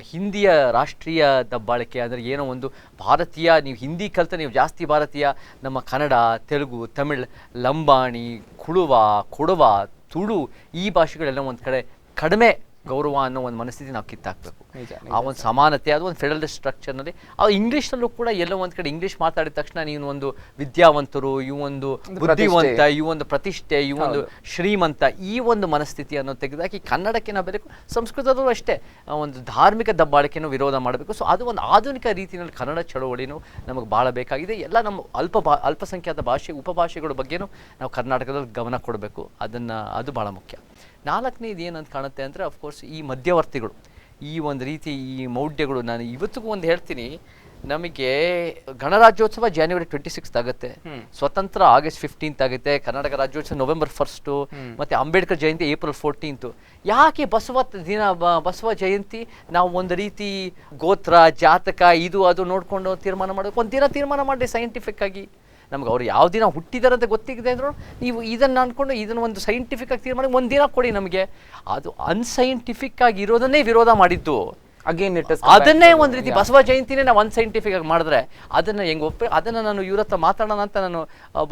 ಹಿಂದಿಯ ರಾಷ್ಟ್ರೀಯ ದಬ್ಬಾಳಿಕೆ ಅಂದರೆ ಏನೋ ಒಂದು ಭಾರತೀಯ ನೀವು ಹಿಂದಿ ಕಲಿತ ನೀವು ಜಾಸ್ತಿ ಭಾರತೀಯ ನಮ್ಮ ಕನ್ನಡ ತೆಲುಗು ತಮಿಳ್ ಲಂಬಾಣಿ ಕುಳುವ ಕೊಡವ ತುಳು ಈ ಭಾಷೆಗಳೆಲ್ಲ ಒಂದು ಕಡೆ ಕಡಿಮೆ ಗೌರವ ಅನ್ನೋ ಒಂದು ಮನಸ್ಥಿತಿ ನಾವು ಕಿತ್ತಾಕ್ಬೇಕು. ಆ ಒಂದು ಸಮಾನತೆ ಅದು ಒಂದು ಫೆಡರಲ್ ಸ್ಟ್ರಕ್ಚರ್ನಲ್ಲಿ ಆ ಇಂಗ್ಲೀಷ್ನಲ್ಲೂ ಕೂಡ ಎಲ್ಲೋ ಒಂದು ಕಡೆ ಇಂಗ್ಲೀಷ್ ಮಾತಾಡಿದ ತಕ್ಷಣ ನೀವು ಒಂದು ವಿದ್ಯಾವಂತರು ಈ ಒಂದು ಬುದ್ಧಿವಂತ. ಈ ಒಂದು ಪ್ರತಿಷ್ಠೆ ಈ ಒಂದು ಶ್ರೀಮಂತ ಈ ಒಂದು ಮನಸ್ಥಿತಿಯನ್ನು ತೆಗೆದಾಕಿ ಕನ್ನಡಕ್ಕೆ ನಾವು ಬೇಕು ಸಂಸ್ಕೃತದಲ್ಲೂ ಅಷ್ಟೇ ಒಂದು ಧಾರ್ಮಿಕ ದಬ್ಬಾಳಿಕೆಯನ್ನು ವಿರೋಧ ಮಾಡಬೇಕು. ಸೊ ಅದು ಒಂದು ಆಧುನಿಕ ರೀತಿಯಲ್ಲಿ ಕನ್ನಡ ಚಳವಳಿನೂ ನಮಗೆ ಭಾಳ ಬೇಕಾಗಿದೆ. ಎಲ್ಲ ನಮ್ಮ ಅಲ್ಪ ಭಾ ಅಲ್ಪಸಂಖ್ಯಾತ ಭಾಷೆ ಉಪಭಾಷೆಗಳ ಬಗ್ಗೆನೂ ನಾವು ಕರ್ನಾಟಕದಲ್ಲಿ ಗಮನ ಕೊಡಬೇಕು. ಅದನ್ನು ಅದು ಭಾಳ ಮುಖ್ಯ. ನಾಲ್ಕನೇದು ಏನಂತ ಕಾಣುತ್ತೆ ಅಂದರೆ ಅಫ್ಕೋರ್ಸ್ ಈ ಮಧ್ಯವರ್ತಿಗಳು. ಈ ಒಂದು ರೀತಿ ಈ ಮೌಢ್ಯಗಳು ನಾನು ಇವತ್ತಿಗೂ ಒಂದು ಹೇಳ್ತೀನಿ. ನಮಗೆ ಗಣರಾಜ್ಯೋತ್ಸವ ಜಾನ್ವರಿ ಟ್ವೆಂಟಿ ಸಿಕ್ಸ್ ಆಗುತ್ತೆ ಸ್ವತಂತ್ರ ಆಗಸ್ಟ್ ಫಿಫ್ಟೀನ್ತ್ ಆಗುತ್ತೆ. Karnataka Rajyotsava November first. ಮತ್ತೆ ಅಂಬೇಡ್ಕರ್ ಜಯಂತಿ ಏಪ್ರಿಲ್ ಫೋರ್ಟೀನ್ತು ಯಾಕೆ ಬಸವ ದಿನ ಬಸವ ಜಯಂತಿ? ನಾವು ಒಂದು ರೀತಿ ಗೋತ್ರ ಜಾತಕ ಇದು ಅದು ನೋಡ್ಕೊಂಡು ತೀರ್ಮಾನ ಮಾಡಬೇಕು. ಒಂದು ದಿನ ತೀರ್ಮಾನ ಮಾಡಿ ಸೈಂಟಿಫಿಕ್ ಆಗಿ. ನಮ್ಗೆ ಅವ್ರು ಯಾವ ದಿನ ಹುಟ್ಟಿದಾರೆ ಅಂತ ಗೊತ್ತಿದೆ ಅಂದ್ರು ನೀವು ಇದನ್ನು ಅಂದ್ಕೊಂಡು ಇದನ್ನು ಒಂದು ಸೈಂಟಿಫಿಕ್ ಆಗಿ ತೀರ್ಮಾನ ಒಂದು ಕೊಡಿ ನಮಗೆ. ಅದು ಅನ್ಸೈಂಟಿಫಿಕ್ ಆಗಿ ಇರೋದನ್ನೇ ವಿರೋಧ ಮಾಡಿದ್ದು. ಅಗೇನ್ ಇಟ್ ಅದನ್ನೇ ಒಂದು ರೀತಿ ಬಸವ ಜಯಂತಿನೇ ನಾವು ಅನ್ಸೈಂಟಿಫಿಕ್ ಆಗಿ ಮಾಡಿದ್ರೆ ಅದನ್ನ ಹೆಂಗ್ ಒಪ್ಪ ಅದನ್ನ ನಾನು ಇವ್ರ ಹತ್ರ ಮಾತಾಡೋಣ ಅಂತ ನಾನು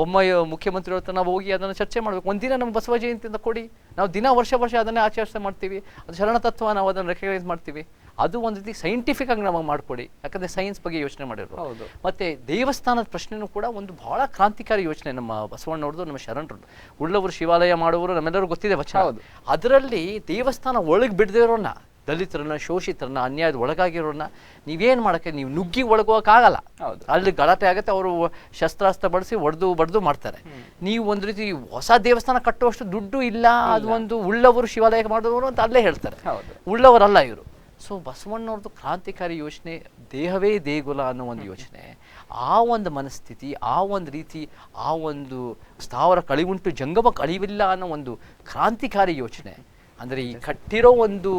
ಬೊಮ್ಮಾಯಿ ಮುಖ್ಯಮಂತ್ರಿ ಹತ್ರ ನಾವು ಹೋಗಿ ಅದನ್ನ ಚರ್ಚೆ ಮಾಡಬೇಕು. ಒಂದಿನ ನಮ್ಗೆ ಬಸವ ಜಯಂತಿ ಅಂತ ಕೊಡಿ. ನಾವು ದಿನ ವರ್ಷ ವರ್ಷ ಅದನ್ನೇ ಆಚರಿಸ್ತಾ ಮಾಡ್ತೀವಿ. ಅದು ಶರಣ ತತ್ವ ನಾವು ಅದನ್ನ ರೆಕಗ್ನೈಸ್ ಮಾಡ್ತೀವಿ. ಅದು ಒಂದು ರೀತಿ ಸೈಂಟಿಫಿಕ್ ಆಗಿ ನಮಗೆ ಮಾಡ್ಕೊಡಿ. ಯಾಕಂದ್ರೆ ಸೈನ್ಸ್ ಬಗ್ಗೆ ಯೋಚನೆ ಮಾಡಿರೋ ಹೌದು. ಮತ್ತೆ ದೇವಸ್ಥಾನದ ಪ್ರಶ್ನೆನೂ ಕೂಡ ಒಂದು ಬಹಳ ಕ್ರಾಂತಿಕಾರಿ ಯೋಚನೆ ನಮ್ಮ ಬಸವಣ್ಣವ್ರದ್ದು ನಮ್ಮ ಶರಣರು ಉಳ್ಳವರು ಶಿವಾಲಯ ಮಾಡುವವರು ನಮ್ಮೆಲ್ಲರೂ ಗೊತ್ತಿದೆ ವಚನ. ಅದರಲ್ಲಿ ದೇವಸ್ಥಾನ ಒಳಗೆ ಬಿಡದೇ ಇರೋನ್ನ ದಲಿತರನ್ನ ಶೋಷಿತರನ್ನ ಅನ್ಯಾಯದ ಒಳಗಾಗಿರೋನ್ನ ನೀವೇನು ಮಾಡೋಕ್ಕೆ ನೀವು ನುಗ್ಗಿ ಒಳಗೋಕ್ಕಾಗಲ್ಲ. ಅಲ್ಲಿ ಗಲಾಟೆ ಆಗುತ್ತೆ ಅವರು ಶಸ್ತ್ರಾಸ್ತ್ರ ಬಳಸಿ ಒಡೆದು ಬಡ್ದು ಮಾಡ್ತಾರೆ. ನೀವು ಒಂದು ರೀತಿ ಹೊಸ ದೇವಸ್ಥಾನ ಕಟ್ಟುವಷ್ಟು ದುಡ್ಡು ಇಲ್ಲ ಅದು ಒಂದು ಉಳ್ಳವರು ಶಿವಾಲಯ ಮಾಡಿದವರು ಅಂತ ಅಲ್ಲೇ ಹೇಳ್ತಾರೆ. ಉಳ್ಳವರಲ್ಲ ಇವರು. ಸೊ ಬಸವಣ್ಣವ್ರದ್ದು ಕ್ರಾಂತಿಕಾರಿ ಯೋಚನೆ ದೇಹವೇ ದೇಗುಲ ಅನ್ನೋ ಒಂದು ಯೋಚನೆ ಆ ಒಂದು ಮನಸ್ಥಿತಿ ಆ ಒಂದು ರೀತಿ ಆ ಒಂದು ಸ್ಥಾವರ ಕಳಿವುಂಟು ಜಂಗಮ ಕಳಿವಿಲ್ಲ ಅನ್ನೋ ಒಂದು ಕ್ರಾಂತಿಕಾರಿ ಯೋಚನೆ. ಅಂದರೆ ಈ ಕಟ್ಟಿರೋ ಒಂದು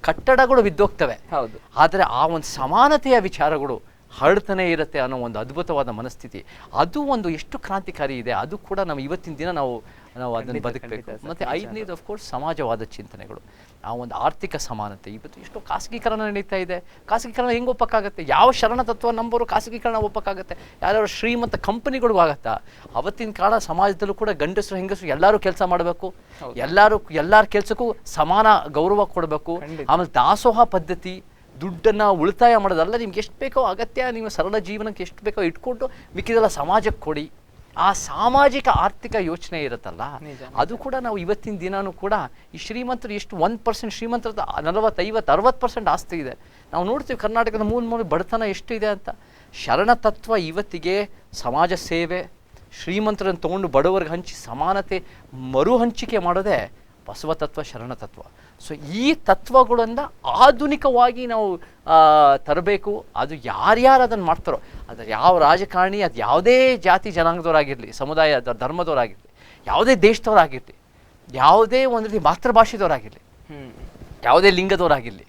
ಕಟ್ಟಡಗಳು ಬಿದ್ದೋಗ್ತವೆ. ಹೌದು. ಆದರೆ ಆ ಒಂದು ಸಮಾನತೆಯ ವಿಚಾರಗಳು ಹರಡ್ತಾನೆ ಇರುತ್ತೆ ಅನ್ನೋ ಒಂದು ಅದ್ಭುತವಾದ ಮನಸ್ಥಿತಿ. ಅದು ಒಂದು ಎಷ್ಟು ಕ್ರಾಂತಿಕಾರಿ ಇದೆ ಅದು ಕೂಡ ನಾವು ಇವತ್ತಿನ ದಿನ ನಾವು ನಾವು ಅದನ್ನು ಬದುಕಬೇಕು. ಮತ್ತು ಐದನೇದು ಅಫ್ಕೋರ್ಸ್ ಸಮಾಜವಾದ ಚಿಂತನೆಗಳು. ಆ ಒಂದು ಆರ್ಥಿಕ ಸಮಾನತೆ. ಇವತ್ತು ಎಷ್ಟೋ ಖಾಸಗೀಕರಣ ನಡೀತಾ ಇದೆ. ಖಾಸಗೀಕರಣ ಹೆಂಗೆ ಒಪ್ಪಕ್ಕಾಗತ್ತೆ? ಯಾವ ಶರಣ ತತ್ವ ನಂಬರು ಖಾಸಗೀಕರಣ ಒಪ್ಪಕ್ಕಾಗತ್ತೆ? ಯಾರ್ಯಾರು ಶ್ರೀಮಂತ ಕಂಪನಿಗಳಿಗೂ ಆಗತ್ತಾ? ಅವತ್ತಿನ ಕಾಲ ಸಮಾಜದಲ್ಲೂ ಕೂಡ ಗಂಡಸರು ಹೆಂಗಸರು ಎಲ್ಲರೂ ಕೆಲಸ ಮಾಡಬೇಕು. ಎಲ್ಲರೂ ಎಲ್ಲರ ಕೆಲಸಕ್ಕೂ ಸಮಾನ ಗೌರವ ಕೊಡಬೇಕು. ಆಮೇಲೆ ದಾಸೋಹ ಪದ್ಧತಿ ದುಡ್ಡನ್ನ ಉಳಿತಾಯ ಮಾಡೋದಲ್ಲ ನಿಮ್ಗೆ ಎಷ್ಟು ಬೇಕೋ ಅಗತ್ಯ ನಿಮ್ಮ ಸರಳ ಜೀವನಕ್ಕೆ ಎಷ್ಟು ಬೇಕೋ ಇಟ್ಕೊಂಡು ಮಿಕ್ಕಿದೆಲ್ಲ ಸಮಾಜಕ್ಕೆ ಕೊಡಿ. ಆ ಸಾಮಾಜಿಕ ಆರ್ಥಿಕ ಯೋಚನೆ ಇರುತ್ತಲ್ಲ ಅದು ಕೂಡ ನಾವು ಇವತ್ತಿನ ದಿನಾನೂ ಕೂಡ ಈ ಶ್ರೀಮಂತರು ಎಷ್ಟು ಒಂದು ಪರ್ಸೆಂಟ್ ಶ್ರೀಮಂತರ ನಲವತ್ತು ಐವತ್ತು ಅರವತ್ತು ಪರ್ಸೆಂಟ್ ಆಸ್ತಿ ಇದೆ. ನಾವು ನೋಡ್ತೀವಿ ಕರ್ನಾಟಕದ ಮೂಲ ಮೂಲ ಬಡತನ ಎಷ್ಟು ಇದೆ ಅಂತ. ಶರಣ ತತ್ವ ಇವತ್ತಿಗೆ ಸಮಾಜ ಸೇವೆ ಶ್ರೀಮಂತರನ್ನು ತಗೊಂಡು ಬಡವರಿಗೆ ಹಂಚಿ ಸಮಾನತೆ ಮರು ಹಂಚಿಕೆ ಮಾಡೋದೇ ಬಸವ ತತ್ವ ಶರಣ ತತ್ವ ಸೊ ಈ ತತ್ವಗಳನ್ನು ಆಧುನಿಕವಾಗಿ ನಾವು ತರಬೇಕು. ಅದು ಯಾರ್ಯಾರು ಅದನ್ನು ಮಾಡ್ತಾರೋ, ಅದು ಯಾವ ರಾಜಕಾರಣಿ, ಅದು ಯಾವುದೇ ಜಾತಿ ಜನಾಂಗದವರಾಗಿರಲಿ, ಸಮುದಾಯ ಧರ್ಮದವರಾಗಿರಲಿ, ಯಾವುದೇ ದೇಶದವರಾಗಿರಲಿ, ಯಾವುದೇ ಒಂದು ರೀತಿ ಮಾತೃಭಾಷೆದವರಾಗಿರಲಿ, ಯಾವುದೇ ಲಿಂಗದವರಾಗಿರಲಿ,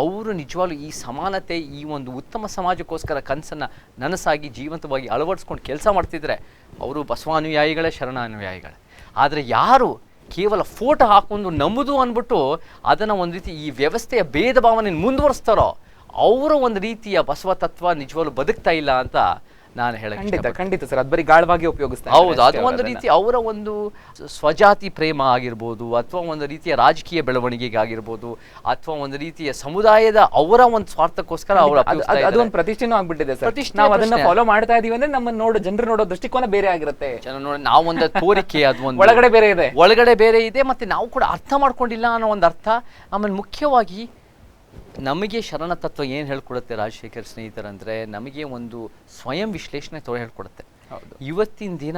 ಅವರು ನಿಜವಾಗ್ಲೂ ಈ ಸಮಾನತೆ, ಈ ಒಂದು ಉತ್ತಮ ಸಮಾಜಕ್ಕೋಸ್ಕರ ಕನಸನ್ನು ನನಸಾಗಿ ಜೀವಂತವಾಗಿ ಅಳವಡಿಸ್ಕೊಂಡು ಕೆಲಸ ಮಾಡ್ತಿದ್ರೆ, ಅವರು ಬಸವಾನುಯಾಯಿಗಳೇ, ಶರಣಾನುಯಾಯಿಗಳೇ. ಆದರೆ ಯಾರು ಕೇವಲ ಫೋಟೋ ಹಾಕೊಂಡು ನಂಬುದು ಅಂದ್ಬಿಟ್ಟು ಅದನ್ನು ಒಂದು ರೀತಿ ಈ ವ್ಯವಸ್ಥೆಯ ಭೇದ ಭಾವನೆ ಮುಂದುವರಿಸ್ತಾರೋ, ಅವರ ಒಂದು ರೀತಿಯ ಬಸವ ತತ್ವ ನಿಜವಾಗ್ಲೂ ಬದುಕ್ತಾ ಇಲ್ಲ ಅಂತ ನಾನು ಹೇಳಕ್ಕೆ ಖಂಡಿತ ಖಂಡಿತ ಸರ್. ಅದು ಬರೀ ಗಾಳವಾಗಿ ಉಪಯೋಗಿಸ್ತಾ ಹೌದು ಅದು ಒಂದು ರೀತಿ ಅವರ ಒಂದು ಸ್ವಜಾತಿ ಪ್ರೇಮ ಆಗಿರ್ಬೋದು ಅಥವಾ ಒಂದು ರೀತಿಯ ರಾಜಕೀಯ ಬೆಳವಣಿಗೆಗಾಗಿರ್ಬೋದು ಅಥವಾ ಒಂದು ರೀತಿಯ ಸಮುದಾಯದ ಅವರ ಒಂದು ಸ್ವಾರ್ಥಕ್ಕೋಸ್ಕರ ಅವರ ಅದು- ಒಂದು ಪ್ರತಿಷ್ಠೆನೂ ಆಗ್ಬಿಟ್ಟಿದೆ ಸರ್. ನಾವು ಅದನ್ನ ಫಾಲೋ ಮಾಡ್ತಾ ಇದೀವಿ ಅಂದ್ರೆ ನಮ್ಮ ನೋಡೋ ಜನರು ನೋಡೋ ದೃಷ್ಟಿಕೋನ ಬೇರೆ ಆಗಿರುತ್ತೆ. ನಾವೊಂದು ತೋರಿಕೆ ಅದು ಒಂದು ಒಳಗಡೆ ಬೇರೆ ಇದೆ. ಒಳಗಡೆ ಬೇರೆ ಇದೆ ಮತ್ತೆ ನಾವು ಕೂಡ ಅರ್ಥ ಮಾಡ್ಕೊಂಡಿಲ್ಲ ಅನ್ನೋ ಒಂದು ಅರ್ಥ ಆಮೇಲೆ ಮುಖ್ಯವಾಗಿ ನಮಗೆ ಶರಣ ತತ್ವ ಏನು ಹೇಳ್ಕೊಡುತ್ತೆ ರಾಜಶೇಖರ್ ಸ್ನೇಹಿತರಂದ್ರೆ ನಮಗೆ ಒಂದು ಸ್ವಯಂ ವಿಶ್ಲೇಷಣೆ ತೊಡೆ ಹೇಳ್ಕೊಡುತ್ತೆ. ಇವತ್ತಿನ ದಿನ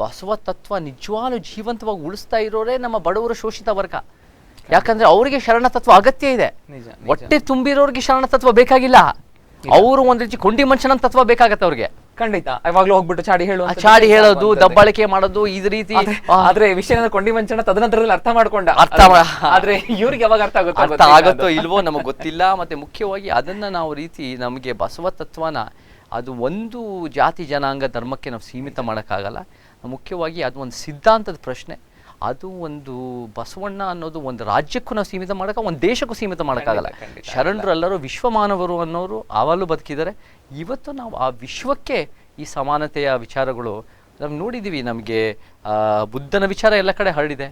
ಬಸವ ತತ್ವ ನಿಜವಾಗ್ಲೂ ಜೀವಂತವಾಗಿ ಉಳಿಸ್ತಾ ಇರೋರೇ ನಮ್ಮ ಬಡವರ ಶೋಷಿತ ವರ್ಗ. ಯಾಕಂದ್ರೆ ಅವರಿಗೆ ಶರಣ ತತ್ವ ಅಗತ್ಯ ಇದೆ. ಹೊಟ್ಟೆ ತುಂಬಿರೋರಿಗೆ ಶರಣ ತತ್ವ ಬೇಕಾಗಿಲ್ಲ. ಅವರು ಒಂದ್ ರೀತಿ ಕೊಂಡಿ ಮನುಷ್ಯನ ತತ್ವ ಬೇಕಾಗತ್ತೆ ಅವ್ರಿಗೆ. ಖಂಡಿತ. ಯಾವಾಗ್ಲೂ ಹೋಗ್ಬಿಟ್ಟು ಚಾಡಿ ಹೇಳು ಚಾಡಿ ಹೇಳೋದು ದಬ್ಬಾಳಿಕೆ ಮಾಡೋದು ಇದ್ ರೀತಿ. ಆದ್ರೆ- ವಿಷಯ ಕೊಂಡಿ ಮಂಚನ ತದನಂತರದಲ್ಲಿ ಅರ್ಥ ಮಾಡ್ಕೊಂಡ. ಅರ್ಥ ಆದ್ರೆ ಇವ್ರಿಗೆ ಯಾವಾಗ ಅರ್ಥ ಆಗುತ್ತೋ ಅರ್ಥ ಆಗುತ್ತೋ. ಇಲ್ವೋ ನಮಗೆ ಗೊತ್ತಿಲ್ಲ. ಮತ್ತೆ ಮುಖ್ಯವಾಗಿ ಅದನ್ನ ನಾವು ರೀತಿ ನಮಗೆ ಬಸವ ತತ್ವನ ಅದು ಒಂದು ಜಾತಿ ಜನಾಂಗ ಧರ್ಮಕ್ಕೆ ನಾವು ಸೀಮಿತ ಮಾಡೋಕ್ಕಾಗಲ್ಲ. ಮುಖ್ಯವಾಗಿ ಅದು ಒಂದು ಸಿದ್ಧಾಂತದ ಪ್ರಶ್ನೆ. ಅದು ಒಂದು ಬಸವಣ್ಣ ಅನ್ನೋದು ಒಂದು ರಾಜ್ಯಕ್ಕೂ ನಾವು ಸೀಮಿತ ಮಾಡೋಕೆ ಒಂದು ದೇಶಕ್ಕೂ ಸೀಮಿತ ಮಾಡೋಕ್ಕಾಗಲ್ಲ. ಶರಣರು ಎಲ್ಲರೂ ಶರಣರೆಲ್ಲರೂ ವಿಶ್ವಮಾನವರು ಅನ್ನೋರು ಆವಾಗಲೂ ಬದುಕಿದ್ದಾರೆ. ಇವತ್ತು ನಾವು ಆ ವಿಶ್ವಕ್ಕೆ ಈ ಸಮಾನತೆಯ ವಿಚಾರಗಳು ನಾವು ನೋಡಿದ್ದೀವಿ ನಮಗೆ ಬುದ್ಧನ ವಿಚಾರ ಎಲ್ಲ ಕಡೆ ಹರಡಿದೆ.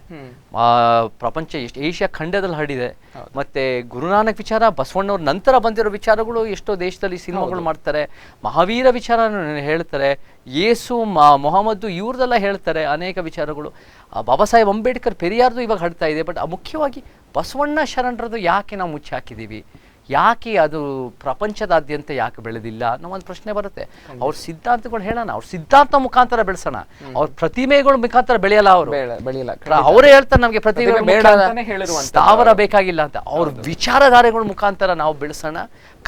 ಆ, ಪ್ರಪಂಚ ಎಷ್ಟು ಏಷ್ಯಾ ಖಂಡದಲ್ಲಿ ಹರಡಿದೆ. ಮತ್ತೆ ಗುರುನಾನಕ್ ವಿಚಾರ ಬಸವಣ್ಣವ್ರ ನಂತರ ಬಂದಿರೋ ವಿಚಾರಗಳು ಎಷ್ಟೋ ದೇಶದಲ್ಲಿ ಸಿನಿಮಾಗಳು ಮಾಡ್ತಾರೆ. ಮಹಾವೀರ ವಿಚಾರ ಹೇಳ್ತಾರೆ. ಯೇಸು ಮ- ಮೊಹಮ್ಮದ್ದು ಇವ್ರದೆಲ್ಲ ಹೇಳ್ತಾರೆ ಅನೇಕ ವಿಚಾರಗಳು. ಬಾಬಾ ಸಾಹೇಬ್ ಅಂಬೇಡ್ಕರ್ ಪೆರಿಯಾರ್ದು ಇವಾಗ ಹಡ್ತಾ ಇದೆ. ಬಟ್ ಮುಖ್ಯವಾಗಿ ಬಸವಣ್ಣ ಶರಣರದು ಯಾಕೆ ನಾವು ಮುಚ್ಚಿ ಹಾಕಿದ್ದೀವಿ ಯಾಕೆ ಅದು ಪ್ರಪಂಚದಾದ್ಯಂತ ಯಾಕೆ ಬೆಳೆದಿಲ್ಲ ಅನ್ನೋ ಒಂದು ಪ್ರಶ್ನೆ ಬರುತ್ತೆ. ಅವ್ರ ಸಿದ್ಧಾಂತಗಳು ಹೇಳೋಣ ಅವ್ರ ಸಿದ್ಧಾಂತ ಮುಖಾಂತರ ಬೆಳೆಸೋಣ. ಅವ್ರ ಪ್ರತಿಮೆಗಳ ಮುಖಾಂತರ ಬೆಳೆಯಲ್ಲ ಅವರು. ಅವರೇ ಹೇಳ್ತಾರೆ ನಮಗೆ ಪ್ರತಿಮೆ ಸ್ಥಾವರ ಬೇಕಾಗಿಲ್ಲ ಅಂತ. ಅವ್ರ ವಿಚಾರಧಾರೆಗಳ ಮುಖಾಂತರ ನಾವು ಬೆಳೆಸೋಣ.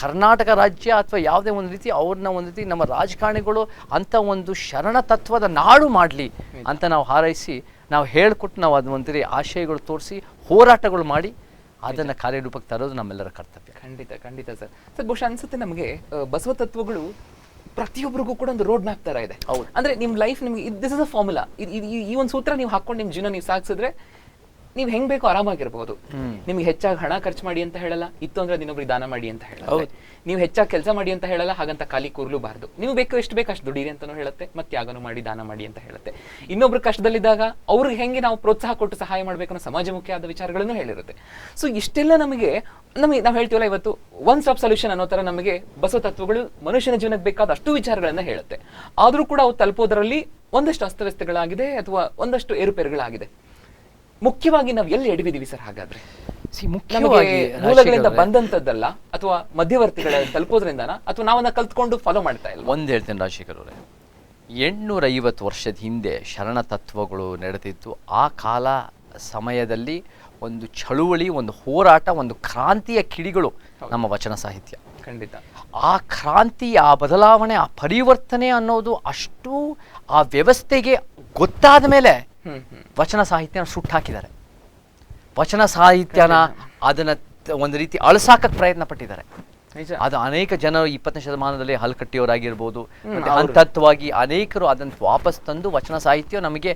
ಕರ್ನಾಟಕ ರಾಜ್ಯ ಅಥವಾ ಯಾವುದೇ ಒಂದು ರೀತಿ ಅವ್ರನ್ನ ಒಂದು ರೀತಿ ನಮ್ಮ ರಾಜಕಾರಣಿಗಳು ಅಂತ ಒಂದು ಶರಣ ತತ್ವದ ನಾಡು ಮಾಡಲಿ ಅಂತ ನಾವು ಹಾರೈಸಿ ನಾವು ಹೇಳ್ಕೊಟ್ಟು ನಾವು ಅದು ಒಂದು ರೀತಿ ಆಶಯಗಳು ತೋರಿಸಿ ಹೋರಾಟಗಳು ಮಾಡಿ ಅದನ್ನ ಕಾರ್ಯರೂಪಕ್ಕೆ ತರೋದು ನಮ್ಮೆಲ್ಲರ ಕರ್ತವ್ಯ. ಖಂಡಿತ ಖಂಡಿತ ಸರ್. ಸರ್ ಬಹುಶಃ ಅನ್ಸುತ್ತೆ ನಮಗೆ ಬಸವ ತತ್ವಗಳು ಪ್ರತಿಯೊಬ್ಬರಿಗೂ ಕೂಡ ಒಂದು ರೋಡ್ ಮ್ಯಾಪ್ ತರ ಇದೆ. ಅಂದ್ರೆ ನಿಮ್ ಲೈಫ್ ನಿಮ್ಗೆ ದಿಸ್ ಇಸ್ ಅ ಫಾರ್ಮುಲಾ ಈ ಒಂದು ಸೂತ್ರ ನೀವು ಹಾಕೊಂಡು ನಿಮ್ ಜೀವನ ನೀವು ಸಾಗಿಸಿದ್ರೆ ನೀವು ಹೆಂಗ್ ಬೇಕೋ ಆರಾಮಾಗಿರ್ಬಹುದು ನಿಮ್ಗೆ ಹೆಚ್ಚಾಗಿ ಹಣ ಖರ್ಚು ಮಾಡಿ ಅಂತ ಹೇಳಲ್ಲ ಇತ್ತು ಅಂದ್ರೆ ಇನ್ನೊಬ್ರಿಗೆ ದಾನ ಮಾಡಿ ಅಂತ ಹೇಳಲ್ಲ. ನೀವು ಹೆಚ್ಚಾಗಿ ಕೆಲಸ ಮಾಡಿ ಅಂತ ಹೇಳಲ್ಲ, ಹಾಗಂತ ಖಾಲಿ ಕೂರ್ಲೂಬಾರ್ದು. ನೀವು ಬೇಕು ಎಷ್ಟು ಬೇಕು ಅಷ್ಟು ದುಡೀರಿ ಅಂತಾನು ಹೇಳುತ್ತೆ, ಮತ್ತೆ ಯಾಗನು ಮಾಡಿ, ದಾನ ಮಾಡಿ ಅಂತ ಹೇಳುತ್ತೆ. ಇನ್ನೊಬ್ರು ಕಷ್ಟದಲ್ಲಿದ್ದಾಗ ಅವ್ರಿಗೆ ಹೆಂಗೆ ನಾವು ಪ್ರೋತ್ಸಾಹ ಕೊಟ್ಟು ಸಹಾಯ ಮಾಡಬೇಕು ಅನ್ನೋ ಮುಖ್ಯವಾದ ವಿಚಾರಗಳನ್ನು ಹೇಳಿರುತ್ತೆ. ಸೊ ಇಷ್ಟೆಲ್ಲ ನಮಗೆ ನಮಗೆ ನಾವು ಹೇಳ್ತೀವಲ್ಲ ಇವತ್ತು ಒನ್ ಸ್ಟಾಪ್ ಸೊಲ್ಯೂಷನ್ ಅನ್ನೋ ತರ ನಮಗೆ ಬಸವ ತತ್ವಗಳು ಮನುಷ್ಯನ ಜೀವನಕ್ಕೆ ಬೇಕಾದ ಅಷ್ಟು ವಿಚಾರಗಳನ್ನ ಹೇಳುತ್ತೆ. ಆದ್ರೂ ಕೂಡ ಅವು ತಲುಪೋದರಲ್ಲಿ ಒಂದಷ್ಟು ಅಸ್ತವ್ಯಸ್ತಗಳಾಗಿದೆ ಅಥವಾ ಒಂದಷ್ಟು ಏರುಪೇರುಗಳಾಗಿದೆ. ಮುಖ್ಯವಾಗಿ ನಾವು ಎಲ್ಲಿ ಎಡವಿದ್ದೀವಿ ಸರ್ ಹಾಗಾದ್ರೆ? ಮುಖ್ಯವಾಗಿ ಮೂಲಗಳಿಂದ ಬಂದಂತದ್ದಲ್ಲ ಅಥವಾ ಮಧ್ಯವರ್ತಿಗಳ ತಲುಪೋದ್ರಿಂದನ ಅಥವಾ ನಾವನ್ನ ಕಲ್ತ್ಕೊಂಡು ಫಾಲೋ ಮಾಡ್ತಾ ಇಲ್ಲ ಒಂದ್ ಹೇಳ್ತೇನೆ ರಾಜಶೇಖರ್ ಅವರೇ ಎಂಟುನೂರ ಐವತ್ತು ವರ್ಷದ ಹಿಂದೆ ಶರಣ ತತ್ವಗಳು ನಡೆದಿತ್ತು. ಆ ಕಾಲ ಸಮಯದಲ್ಲಿ ಒಂದು ಚಳುವಳಿ ಒಂದು ಹೋರಾಟ ಒಂದು ಕ್ರಾಂತಿಯ ಕಿಡಿಗಳು ನಮ್ಮ ವಚನ ಸಾಹಿತ್ಯ. ಖಂಡಿತ. ಆ ಕ್ರಾಂತಿ ಆ ಬದಲಾವಣೆ ಆ ಪರಿವರ್ತನೆ ಅನ್ನೋದು ಅಷ್ಟು ಆ ವ್ಯವಸ್ಥೆಗೆ ಗೊತ್ತಾದ ಮೇಲೆ ಹ್ಮ್ ಹ್ಮ್. ವಚನ ಸಾಹಿತ್ಯನ ಸುಟ್ಟಾಕಿದ್ದಾರೆ. ವಚನ ಸಾಹಿತ್ಯನ ಅದನ್ನ ಒಂದು ರೀತಿ ಅಳಸಾಕಕ್ಕೆ ಪ್ರಯತ್ನ ಪಟ್ಟಿದ್ದಾರೆ. ಅದು ಅನೇಕ ಜನರು ಇಪ್ಪತ್ತನೇ ಶತಮಾನದಲ್ಲಿ ಹಲ್ಕಟ್ಟಿಯವರಾಗಿರ್ಬೋದು ಕಟ್ಟಿಯವರಾಗಿರ್ಬೋದು ಅಂತತ್ವವಾಗಿ ಅನೇಕರು ಅದನ್ನು ವಾಪಸ್ ತಂದು ವಚನ ಸಾಹಿತ್ಯ ನಮಗೆ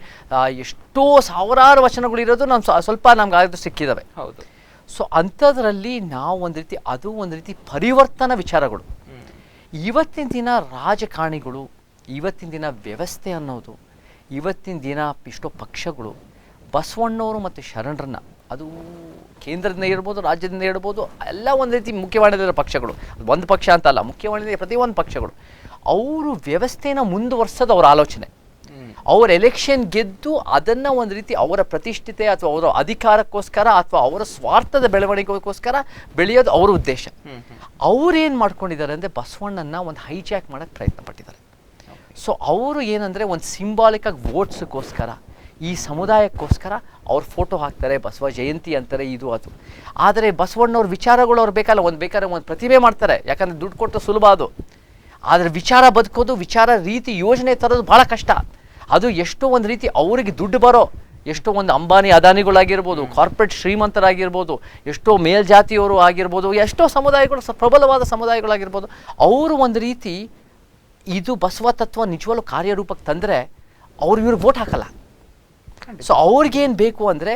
ಎಷ್ಟೋ ಸಾವಿರಾರು ವಚನಗಳು ಇರೋದು ನಮ್ಮ ಸ್ವಲ್ಪ ನಮ್ಗೆ ಆದರೂ ಸಿಕ್ಕಿದಾವೆ. ಹೌದು. ಸೊ ಅಂಥದ್ರಲ್ಲಿ ನಾವು ಒಂದು ರೀತಿ ಅದು ಒಂದು ರೀತಿ ಪರಿವರ್ತನ ವಿಚಾರಗಳು. ಇವತ್ತಿನ ದಿನ ರಾಜಕಾರಣಿಗಳು ಇವತ್ತಿನ ದಿನ ವ್ಯವಸ್ಥೆ ಅನ್ನೋದು ಇವತ್ತಿನ ದಿನ ಇಷ್ಟೋ ಪಕ್ಷಗಳು ಬಸವಣ್ಣವರು ಮತ್ತು ಶರಣರನ್ನ ಅದು ಕೇಂದ್ರದಿಂದ ಇರ್ಬೋದು ರಾಜ್ಯದಿಂದ ಇರ್ಬೋದು ಎಲ್ಲ ಒಂದು ರೀತಿ ಮುಖ್ಯವಾಣಿದ ಪಕ್ಷಗಳು. ಒಂದು ಪಕ್ಷ ಅಂತ ಅಲ್ಲ, ಮುಖ್ಯವಾಣಿದ ಪ್ರತಿಯೊಂದು ಪಕ್ಷಗಳು. ಅವರು ವ್ಯವಸ್ಥೆನ ಮುಂದುವರ್ಸೋದು ಅವರ ಆಲೋಚನೆ. ಅವರ ಎಲೆಕ್ಷನ್ ಗೆದ್ದು ಅದನ್ನು ಒಂದು ರೀತಿ ಅವರ ಪ್ರತಿಷ್ಠಿತೆ ಅಥವಾ ಅವರ ಅಧಿಕಾರಕ್ಕೋಸ್ಕರ ಅಥವಾ ಅವರ ಸ್ವಾರ್ಥದ ಬೆಳವಣಿಗೆಗೋಸ್ಕರ ಬೆಳೆಯೋದು ಅವರ ಉದ್ದೇಶ. ಏನು ಮಾಡ್ಕೊಂಡಿದ್ದಾರೆ ಅಂದರೆ ಬಸವಣ್ಣನ ಒಂದು ಹೈಜ್ಯಾಕ್ ಮಾಡೋಕ್ಕೆ ಪ್ರಯತ್ನ ಪಟ್ಟಿದ್ದಾರೆ ಸೊ ಅವರು ಏನಂದರೆ ಒಂದು ಸಿಂಬಾಲಿಕ್ ಆಗಿ ವೋಟ್ಸ್ಗೋಸ್ಕರ ಈ ಸಮುದಾಯಕ್ಕೋಸ್ಕರ ಅವ್ರು ಫೋಟೋ ಹಾಕ್ತಾರೆ, ಬಸವ ಜಯಂತಿ ಅಂತಾರೆ, ಇದು ಅದು. ಆದರೆ ಬಸವಣ್ಣವ್ರ ವಿಚಾರಗಳು ಅವ್ರು ಬೇಕಲ್ಲ, ಒಂದು ಬೇಕಾದ್ರೆ ಒಂದು ಪ್ರತಿಭೆ ಮಾಡ್ತಾರೆ. ಯಾಕಂದರೆ ದುಡ್ಡು ಕೊಟ್ಟು ಸುಲಭ ಅದು. ಆದರೆ ವಿಚಾರ ಬದುಕೋದು, ವಿಚಾರ ರೀತಿ ಯೋಜನೆ ತರೋದು ಭಾಳ ಕಷ್ಟ. ಅದು ಎಷ್ಟೋ ಒಂದು ರೀತಿ ಅವರಿಗೆ ದುಡ್ಡು ಬರೋ, ಎಷ್ಟೋ ಒಂದು ಅಂಬಾನಿ ಅದಾನಿಗಳಾಗಿರ್ಬೋದು, ಕಾರ್ಪೊರೇಟ್ ಶ್ರೀಮಂತರಾಗಿರ್ಬೋದು, ಎಷ್ಟೋ ಮೇಲ್ಜಾತಿಯವರು ಆಗಿರ್ಬೋದು, ಎಷ್ಟೋ ಸಮುದಾಯಗಳು ಸ- ಪ್ರಬಲವಾದ ಸಮುದಾಯಗಳಾಗಿರ್ಬೋದು, ಅವರು ಒಂದು ರೀತಿ ಇದು ಬಸವ ತತ್ವ ನಿಜವಾಗ್ಲೂ ಕಾರ್ಯರೂಪಕ್ಕೆ ತಂದರೆ ಅವ್ರು ಇವ್ರಿಗೆ ವೋಟ್ ಹಾಕಲ್ಲ. ಸೊ ಅವ್ರಿಗೇನು ಬೇಕು ಅಂದರೆ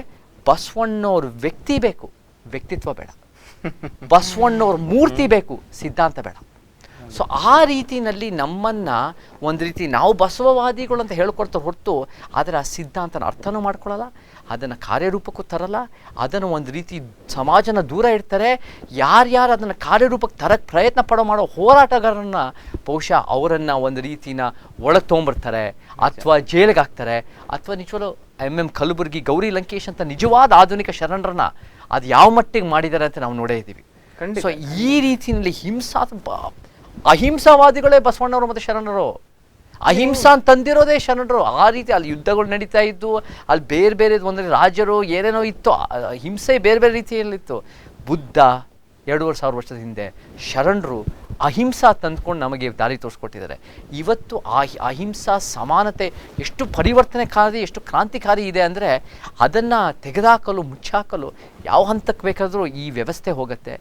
ಬಸವಣ್ಣವ್ರ ವ್ಯಕ್ತಿ ಬೇಕು. ವ್ಯಕ್ತಿತ್ವ ಬೇಡ. ಬಸವಣ್ಣವ್ರ ಮೂರ್ತಿ ಬೇಕು. ಸಿದ್ಧಾಂತ ಬೇಡ. ಸೊ ಆ ರೀತಿನಲ್ಲಿ ನಮ್ಮನ್ನು ಒಂದು ರೀತಿ ನಾವು ಬಸವವಾದಿಗಳು ಅಂತ ಹೇಳ್ಕೊಡ್ತಾ ಹೊರತು ಆದರೆ ಆ ಸಿದ್ಧಾಂತನ ಅರ್ಥನೂ ಮಾಡ್ಕೊಳ್ಳಲ್ಲ ಅದನ್ನು ಕಾರ್ಯರೂಪಕ್ಕೂ ತರಲ್ಲ ಅದನ್ನು ಒಂದು ರೀತಿ ಸಮಾಜನ ದೂರ ಇಡ್ತಾರೆ. ಯಾರ್ಯಾರು ಅದನ್ನು ಕಾರ್ಯರೂಪಕ್ಕೆ ತರಕ್ಕೆ ಪ್ರಯತ್ನ ಪಡೋ ಮಾಡೋ ಹೋರಾಟಗಾರರನ್ನ ಬಹುಶಃ ಅವರನ್ನು ಒಂದು ರೀತಿನ ಒಳಗೆ ತೊಗೊಂಬರ್ತಾರೆ ಅಥವಾ ಜೈಲಿಗೆ ಹಾಕ್ತಾರೆ ಅಥವಾ ನಿಜವಲ್ಲೂ ಎಂ ಎಂ ಕಲಬುರ್ಗಿ ಗೌರಿ ಲಂಕೇಶ್ ಅಂತ ನಿಜವಾದ ಆಧುನಿಕ ಶರಣರನ್ನ ಅದು ಯಾವ ಮಟ್ಟಿಗೆ ಮಾಡಿದ್ದಾರೆ ಅಂತ ನಾವು ನೋಡೇ ಇದ್ದೀವಿ. ಖಂಡಿತ. ಸೊ ಈ ರೀತಿಯಲ್ಲಿ ಹಿಂಸಾ ಅಹಿಂಸಾವಾದಿಗಳೇ ಬಸವಣ್ಣವರು ಮತ್ತು ಶರಣರು. ಅಹಿಂಸಾ ಅಂತ ತಂದಿರೋದೇ ಶರಣರು. ಆ ರೀತಿ ಅಲ್ಲಿ ಯುದ್ಧಗಳು ನಡೀತಾ ಇದ್ದು ಅಲ್ಲಿ ಬೇರೆ ಬೇರೆ ಒಂದರೆ ರಾಜರು ಏನೇನೋ ಇತ್ತು. ಹಿಂಸೆ ಬೇರೆ ಬೇರೆ ರೀತಿಯಲ್ಲಿತ್ತು. ಬುದ್ಧ ಎರಡೂವರೆ ಸಾವಿರ ವರ್ಷದ ಹಿಂದೆ ಶರಣರು ಅಹಿಂಸಾ ತಂದ್ಕೊಂಡು ನಮಗೆ ದಾರಿ ತೋರಿಸ್ಕೊಟ್ಟಿದ್ದಾರೆ. ಇವತ್ತು ಆ ಅಹಿಂಸಾ ಸಮಾನತೆ ಎಷ್ಟು ಪರಿವರ್ತನೆಕಾರಿ ಎಷ್ಟು ಕ್ರಾಂತಿಕಾರಿ ಇದೆ ಅಂದರೆ ಅದನ್ನು ತೆಗೆದಾಕಲು, ಮುಚ್ಚಾಕಲು ಯಾವ ಹಂತಕ್ಕೆ ಬೇಕಾದರೂ ಈ ವ್ಯವಸ್ಥೆ ಹೋಗುತ್ತೆ.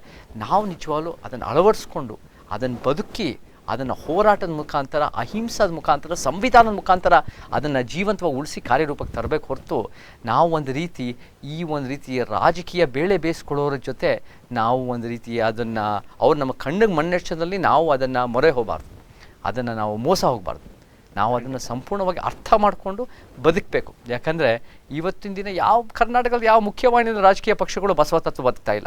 ನಾವು ನಿಜವಾಗಲೂ ಅದನ್ನು ಅಳವಡಿಸ್ಕೊಂಡು, ಅದನ್ನು ಬದುಕಿ ಅದನ್ನು ಹೋರಾಟದ ಮುಖಾಂತರ ಅಹಿಂಸಾದ ಮುಖಾಂತರ ಸಂವಿಧಾನದ ಮುಖಾಂತರ ಅದನ್ನು ಜೀವಂತವಾಗಿ ಉಳಿಸಿ ಕಾರ್ಯರೂಪಕ್ಕೆ ತರಬೇಕು ಹೊರತು ನಾವು ಒಂದು ರೀತಿ ಈ ಒಂದು ರೀತಿಯ ರಾಜಕೀಯ ಬೇಳೆ ಬೇಯಿಸ್ಕೊಳ್ಳೋರ ಜೊತೆ ನಾವು ಒಂದು ರೀತಿ ಅದನ್ನು ಅವ್ರು ನಮ್ಮ ಕಣ್ಣಿಗೆ ಮಣ್ಣೆಚ್ಚದಲ್ಲಿ ನಾವು ಅದನ್ನು ಮೊರೆ ಹೋಗಬಾರ್ದು. ಅದನ್ನು ನಾವು ಮೋಸ ಹೋಗಬಾರ್ದು. ನಾವು ಅದನ್ನು ಸಂಪೂರ್ಣವಾಗಿ ಅರ್ಥ ಮಾಡಿಕೊಂಡು ಬದುಕಬೇಕು. ಯಾಕಂದರೆ ಇವತ್ತಿನ ದಿನ ಯಾವ ಕರ್ನಾಟಕದಲ್ಲಿ ಯಾವ ಮುಖ್ಯವಾಹಿನಿಯ ರಾಜಕೀಯ ಪಕ್ಷಗಳು ಬಸವ ತತ್ವ ಬದುಕ್ತಾ ಇಲ್ಲ.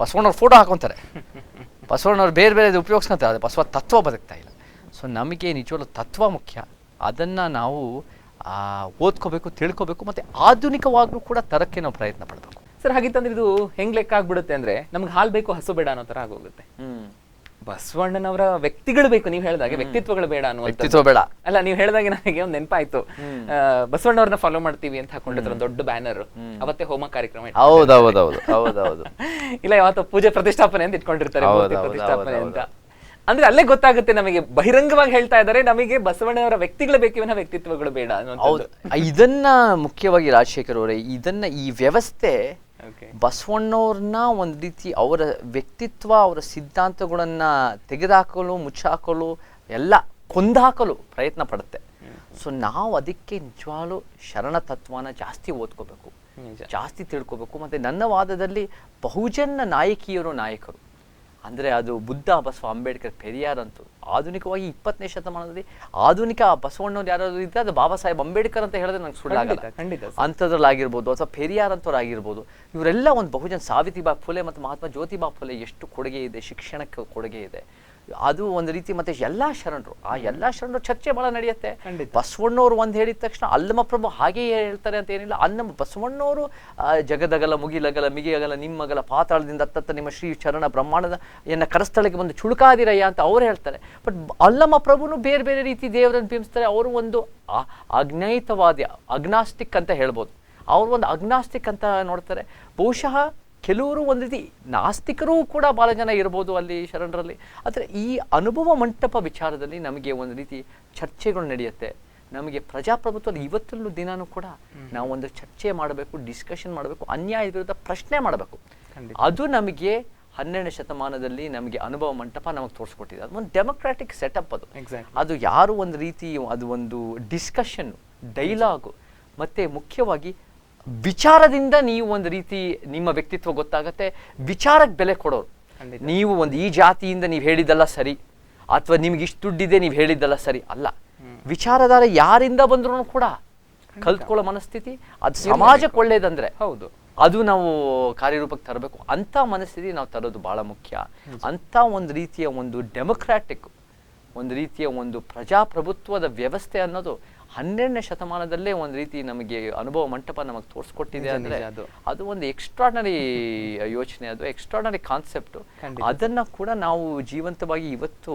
ಬಸವಣ್ಣವ್ರ ಫೋಟೋ ಹಾಕೊಂತಾರೆ. ಬಸವಣ್ಣವ್ರು ಬೇರೆ ಬೇರೆ ಉಪಯೋಗಿಸ್ಕೊಂತಾರೆ ಆದರೆ ಬಸವ ತತ್ವ ಬದುಕ್ತಾ ಇಲ್ಲ. ಸೊ ನಮಗೆ ನಿಜವಾಗ್ಲೂ ತತ್ವ ಮುಖ್ಯ. ಅದನ್ನು ನಾವು ಓದ್ಕೋಬೇಕು ತಿಳ್ಕೋಬೇಕು ಮತ್ತು ಆಧುನಿಕವಾಗೂ ಕೂಡ ತರಕ್ಕೆ ನಾವು ಪ್ರಯತ್ನ ಪಡಬೇಕು. ಸರ್ ಹಾಗಿತ್ತಂದ್ರೆ ಇದು ಹೆಂಗ್ ಲೆಕ್ಕ ಆಗ್ಬಿಡುತ್ತೆ ಅಂದ್ರೆ ನಮ್ಗೆ ಹಾಲು ಬೇಕು ಹಸು ಬೇಡ ಅನ್ನೋ ಥರ ಆಗೋಗುತ್ತೆ. ಬಸವಣ್ಣನವರ ವ್ಯಕ್ತಿಗಳು ಬೇಕು ನೀವು ಹೇಳ್ದಾಗೆ. ವ್ಯಕ್ತಿತ್ವಗಳು ಬೇಡ ಅನ್ನುವಂಥದ್ದು. ವ್ಯಕ್ತಿತ್ವ ಬೇಡ. ಅಲ್ಲ ನೀವು ಹೇಳ್ದಾಗೆ ನನಗೆ ಒಂದು ನೆನಪಾಯ್ತು. ಬಸವಣ್ಣವ್ರನ್ನ ಫಾಲೋ ಮಾಡ್ತೀವಿ ಅಂತ ಹಾಕೊಂಡಿದ್ರು ಒಂದು ದೊಡ್ಡ ಬ್ಯಾನರ್. ಅವತ್ತೇ ಹೋಮ ಕಾರ್ಯಕ್ರಮ ಹೌದೌದು. ಇಲ್ಲ ಯಾವತ್ತೋ ಪೂಜೆ ಪ್ರತಿಷ್ಠಾಪನೆ ಅಂತ ಇಟ್ಕೊಂಡಿರ್ತಾರೆ ಪ್ರತಿಷ್ಠಾಪನೆ ಅಂತ. ಅಂದ್ರೆ ಅಲ್ಲೇ ಗೊತ್ತಾಗುತ್ತೆ ನಮಗೆ ಬಹಿರಂಗವಾಗಿ ಹೇಳ್ತಾ ಇದ್ದಾರೆ ನಮಗೆ ಬಸವಣ್ಣನವರ ವ್ಯಕ್ತಿಗಳು ಬೇಕು ಇವನ ವ್ಯಕ್ತಿತ್ವಗಳು ಬೇಡ ಹೌದು. ಇದನ್ನ ಮುಖ್ಯವಾಗಿ ರಾಜಶೇಖರ್ ಅವರೇ ಇದನ್ನ ಈ ವ್ಯವಸ್ಥೆ. ಬಸವಣ್ಣವ್ರನ್ನ ಒಂದು ರೀತಿ ಅವರ ವ್ಯಕ್ತಿತ್ವ ಅವರ ಸಿದ್ಧಾಂತಗಳನ್ನ ತೆಗೆದುಹಾಕಲು ಮುಚ್ಚಾಕಲು ಎಲ್ಲ ಕೊಂದಾಕಲು ಪ್ರಯತ್ನ ಪಡುತ್ತೆ. ಸೊ ನಾವು ಅದಕ್ಕೆ ನಿಜವಾಗ್ಲೂ ಶರಣ ತತ್ವನ ಜಾಸ್ತಿ ಓದ್ಕೋಬೇಕು. ಜಾಸ್ತಿ ತಿಳ್ಕೋಬೇಕು. ಮತ್ತೆ ನನ್ನ ವಾದದಲ್ಲಿ ಬಹುಜನ ನಾಯಕಿಯರು ನಾಯಕರು. ಅಂದರೆ ಅದು ಬುದ್ಧ ಬಸವ ಅಂಬೇಡ್ಕರ್ ಪೆರಿಯಾರ್ ಅಂತೂ ಆಧುನಿಕವಾಗಿ ಇಪ್ಪತ್ತನೇ ಶತಮಾನದಲ್ಲಿ ಆಧುನಿಕ ಬಸವಣ್ಣವ್ರು ಯಾರಾದ್ರು ಇದ್ರೆ ಅದು ಬಾಬಾ ಸಾಹೇಬ್ ಅಂಬೇಡ್ಕರ್ ಅಂತ ಹೇಳಿದ್ರೆ ನಂಗೆ ಸುಳ್ಳಾಗಲ್ಲ. ಖಂಡಿತ. ಅಂಥದ್ರಲ್ಲಾಗಿರ್ಬೋದು ಅಥವಾ ಪೆರಿಯಾರ್ ಅಂತವ್ರು ಆಗಿರ್ಬೋದು ಇವರೆಲ್ಲ ಒಂದು ಬಹುಜನ ಸಾವಿತ್ರಿಬಾ ಫುಲೆ ಮತ್ತು ಮಹಾತ್ಮ ಜ್ಯೋತಿಬಾ ಫುಲೆ ಎಷ್ಟು ಕೊಡುಗೆ ಇದೆ ಶಿಕ್ಷಣಕ್ಕೆ ಕೊಡುಗೆ ಇದೆ. ಅದು ಒಂದು ರೀತಿ ಮತ್ತೆ ಎಲ್ಲ ಶರಣರು ಆ ಎಲ್ಲ ಶರಣರು ಚರ್ಚೆ ಬಹಳ ನಡೆಯುತ್ತೆ. ಬಸವಣ್ಣವರು ಒಂದು ಹೇಳಿದ ತಕ್ಷಣ ಅಲ್ಲಮಪ್ರಭು ಹಾಗೆಯೇ ಹೇಳ್ತಾರೆ ಅಂತ ಏನಿಲ್ಲ. ಅಲ್ಲಮ್ಮ ಬಸವಣ್ಣವರು ಜಗದಗಲ ಮುಗಿಲಗಲ ಮಿಗಿಯಗಲ ನಿಮ್ಮಗಲ ಪಾತಾಳದಿಂದ ಅತ್ತತ್ತ ನಿಮ್ಮ ಶ್ರೀ ಚರಣ ಬ್ರಹ್ಮಾಂಡದ ಎನ್ನ ಕರಸ್ಥಳಕ್ಕೆ ಬಂದು ಚುಳುಕಾದಿರಯ್ಯ ಅಂತ ಅವ್ರು ಹೇಳ್ತಾರೆ. ಬಟ್ ಅಲ್ಲಮ ಪ್ರಭುನು ಬೇರೆ ಬೇರೆ ರೀತಿ ದೇವರನ್ನು ಬಿಂಬಿಸ್ತಾರೆ. ಅವರು ಒಂದು ಅಜ್ಞಾಯಿತವಾದಿ ಅಗ್ನಾಸ್ಟಿಕ್ ಅಂತ ಹೇಳ್ಬೋದು. ಅವರು ಒಂದು ಅಗ್ನಾಸ್ಟಿಕ್ ಅಂತ ನೋಡ್ತಾರೆ. ಬಹುಶಃ ಕೆಲವರು ಒಂದು ರೀತಿ ನಾಸ್ತಿಕರೂ ಕೂಡ ಭಾಳ ಜನ ಇರ್ಬೋದು ಅಲ್ಲಿ ಶರಣರಲ್ಲಿ. ಆದರೆ ಈ ಅನುಭವ ಮಂಟಪ ವಿಚಾರದಲ್ಲಿ ನಮಗೆ ಒಂದು ರೀತಿ ಚರ್ಚೆಗಳು ನಡೆಯುತ್ತೆ. ನಮಗೆ ಪ್ರಜಾಪ್ರಭುತ್ವದಲ್ಲಿ ಇವತ್ತಲ್ಲೂ ದಿನಾನೂ ಕೂಡ ನಾವು ಒಂದು ಚರ್ಚೆ ಮಾಡಬೇಕು ಡಿಸ್ಕಷನ್ ಮಾಡಬೇಕು ಅನ್ಯಾಯದ ವಿರುದ್ಧ ಪ್ರಶ್ನೆ ಮಾಡಬೇಕು. ಅದು ನಮಗೆ ಹನ್ನೆರಡನೇ ಶತಮಾನದಲ್ಲಿ ನಮಗೆ ಅನುಭವ ಮಂಟಪ ನಮಗೆ ತೋರಿಸ್ಕೊಟ್ಟಿದೆ. ಅದು ಒಂದು ಡೆಮೊಕ್ರಾಟಿಕ್ ಸೆಟಪ್ ಅದು. ಅದು ಯಾರು ಒಂದು ರೀತಿ ಅದು ಒಂದು ಡಿಸ್ಕಷನ್ ಡೈಲಾಗು ಮತ್ತು ಮುಖ್ಯವಾಗಿ ವಿಚಾರದಿಂದ ನೀವು ಒಂದು ರೀತಿ ನಿಮ್ಮ ವ್ಯಕ್ತಿತ್ವ ಗೊತ್ತಾಗತ್ತೆ. ವಿಚಾರಕ್ಕೆ ಬೆಲೆ ಕೊಡೋರು. ನೀವು ಒಂದು ಈ ಜಾತಿಯಿಂದ ನೀವು ಹೇಳಿದ್ದಲ್ಲ ಸರಿ ಅಥವಾ ನಿಮ್ಗೆ ಇಷ್ಟು ದುಡ್ಡಿದೆ ನೀವು ಹೇಳಿದ್ದಲ್ಲ ಸರಿ ಅಲ್ಲ. ವಿಚಾರಧಾರ ಯಾರಿಂದ ಬಂದ್ರು ಕೂಡ ಕಲ್ತ್ಕೊಳ್ಳೋ ಮನಸ್ಥಿತಿ ಅದು ಸಮಾಜಕ್ಕೆ ಒಳ್ಳೇದಂದ್ರೆ ಹೌದು. ಅದು ನಾವು ಕಾರ್ಯರೂಪಕ್ಕೆ ತರಬೇಕು. ಅಂತ ಮನಸ್ಥಿತಿ ನಾವು ತರೋದು ಬಹಳ ಮುಖ್ಯ. ಅಂತ ಒಂದು ರೀತಿಯ ಒಂದು ಡೆಮೊಕ್ರಾಟಿಕ್ ಒಂದು ರೀತಿಯ ಒಂದು ಪ್ರಜಾಪ್ರಭುತ್ವದ ವ್ಯವಸ್ಥೆ ಅನ್ನೋದು ಹನ್ನೆರಡನೇ ಶತಮಾನದಲ್ಲೇ ಒಂದು ರೀತಿ ನಮಗೆ ಅನುಭವ ಮಂಟಪ ನಮಗೆ ತೋರಿಸ್ಕೊಟ್ಟಿದೆ ಅಂದರೆ ಅದು. ಅದು ಒಂದು ಎಕ್ಸ್ಟ್ರಾಡನರಿ ಯೋಚನೆ ಅದು ಎಕ್ಸ್ಟ್ರಾಡನರಿ ಕಾನ್ಸೆಪ್ಟು ಅದನ್ನು ಅದನ್ನ ಕೂಡ ನಾವು ಜೀವಂತವಾಗಿ ಇವತ್ತು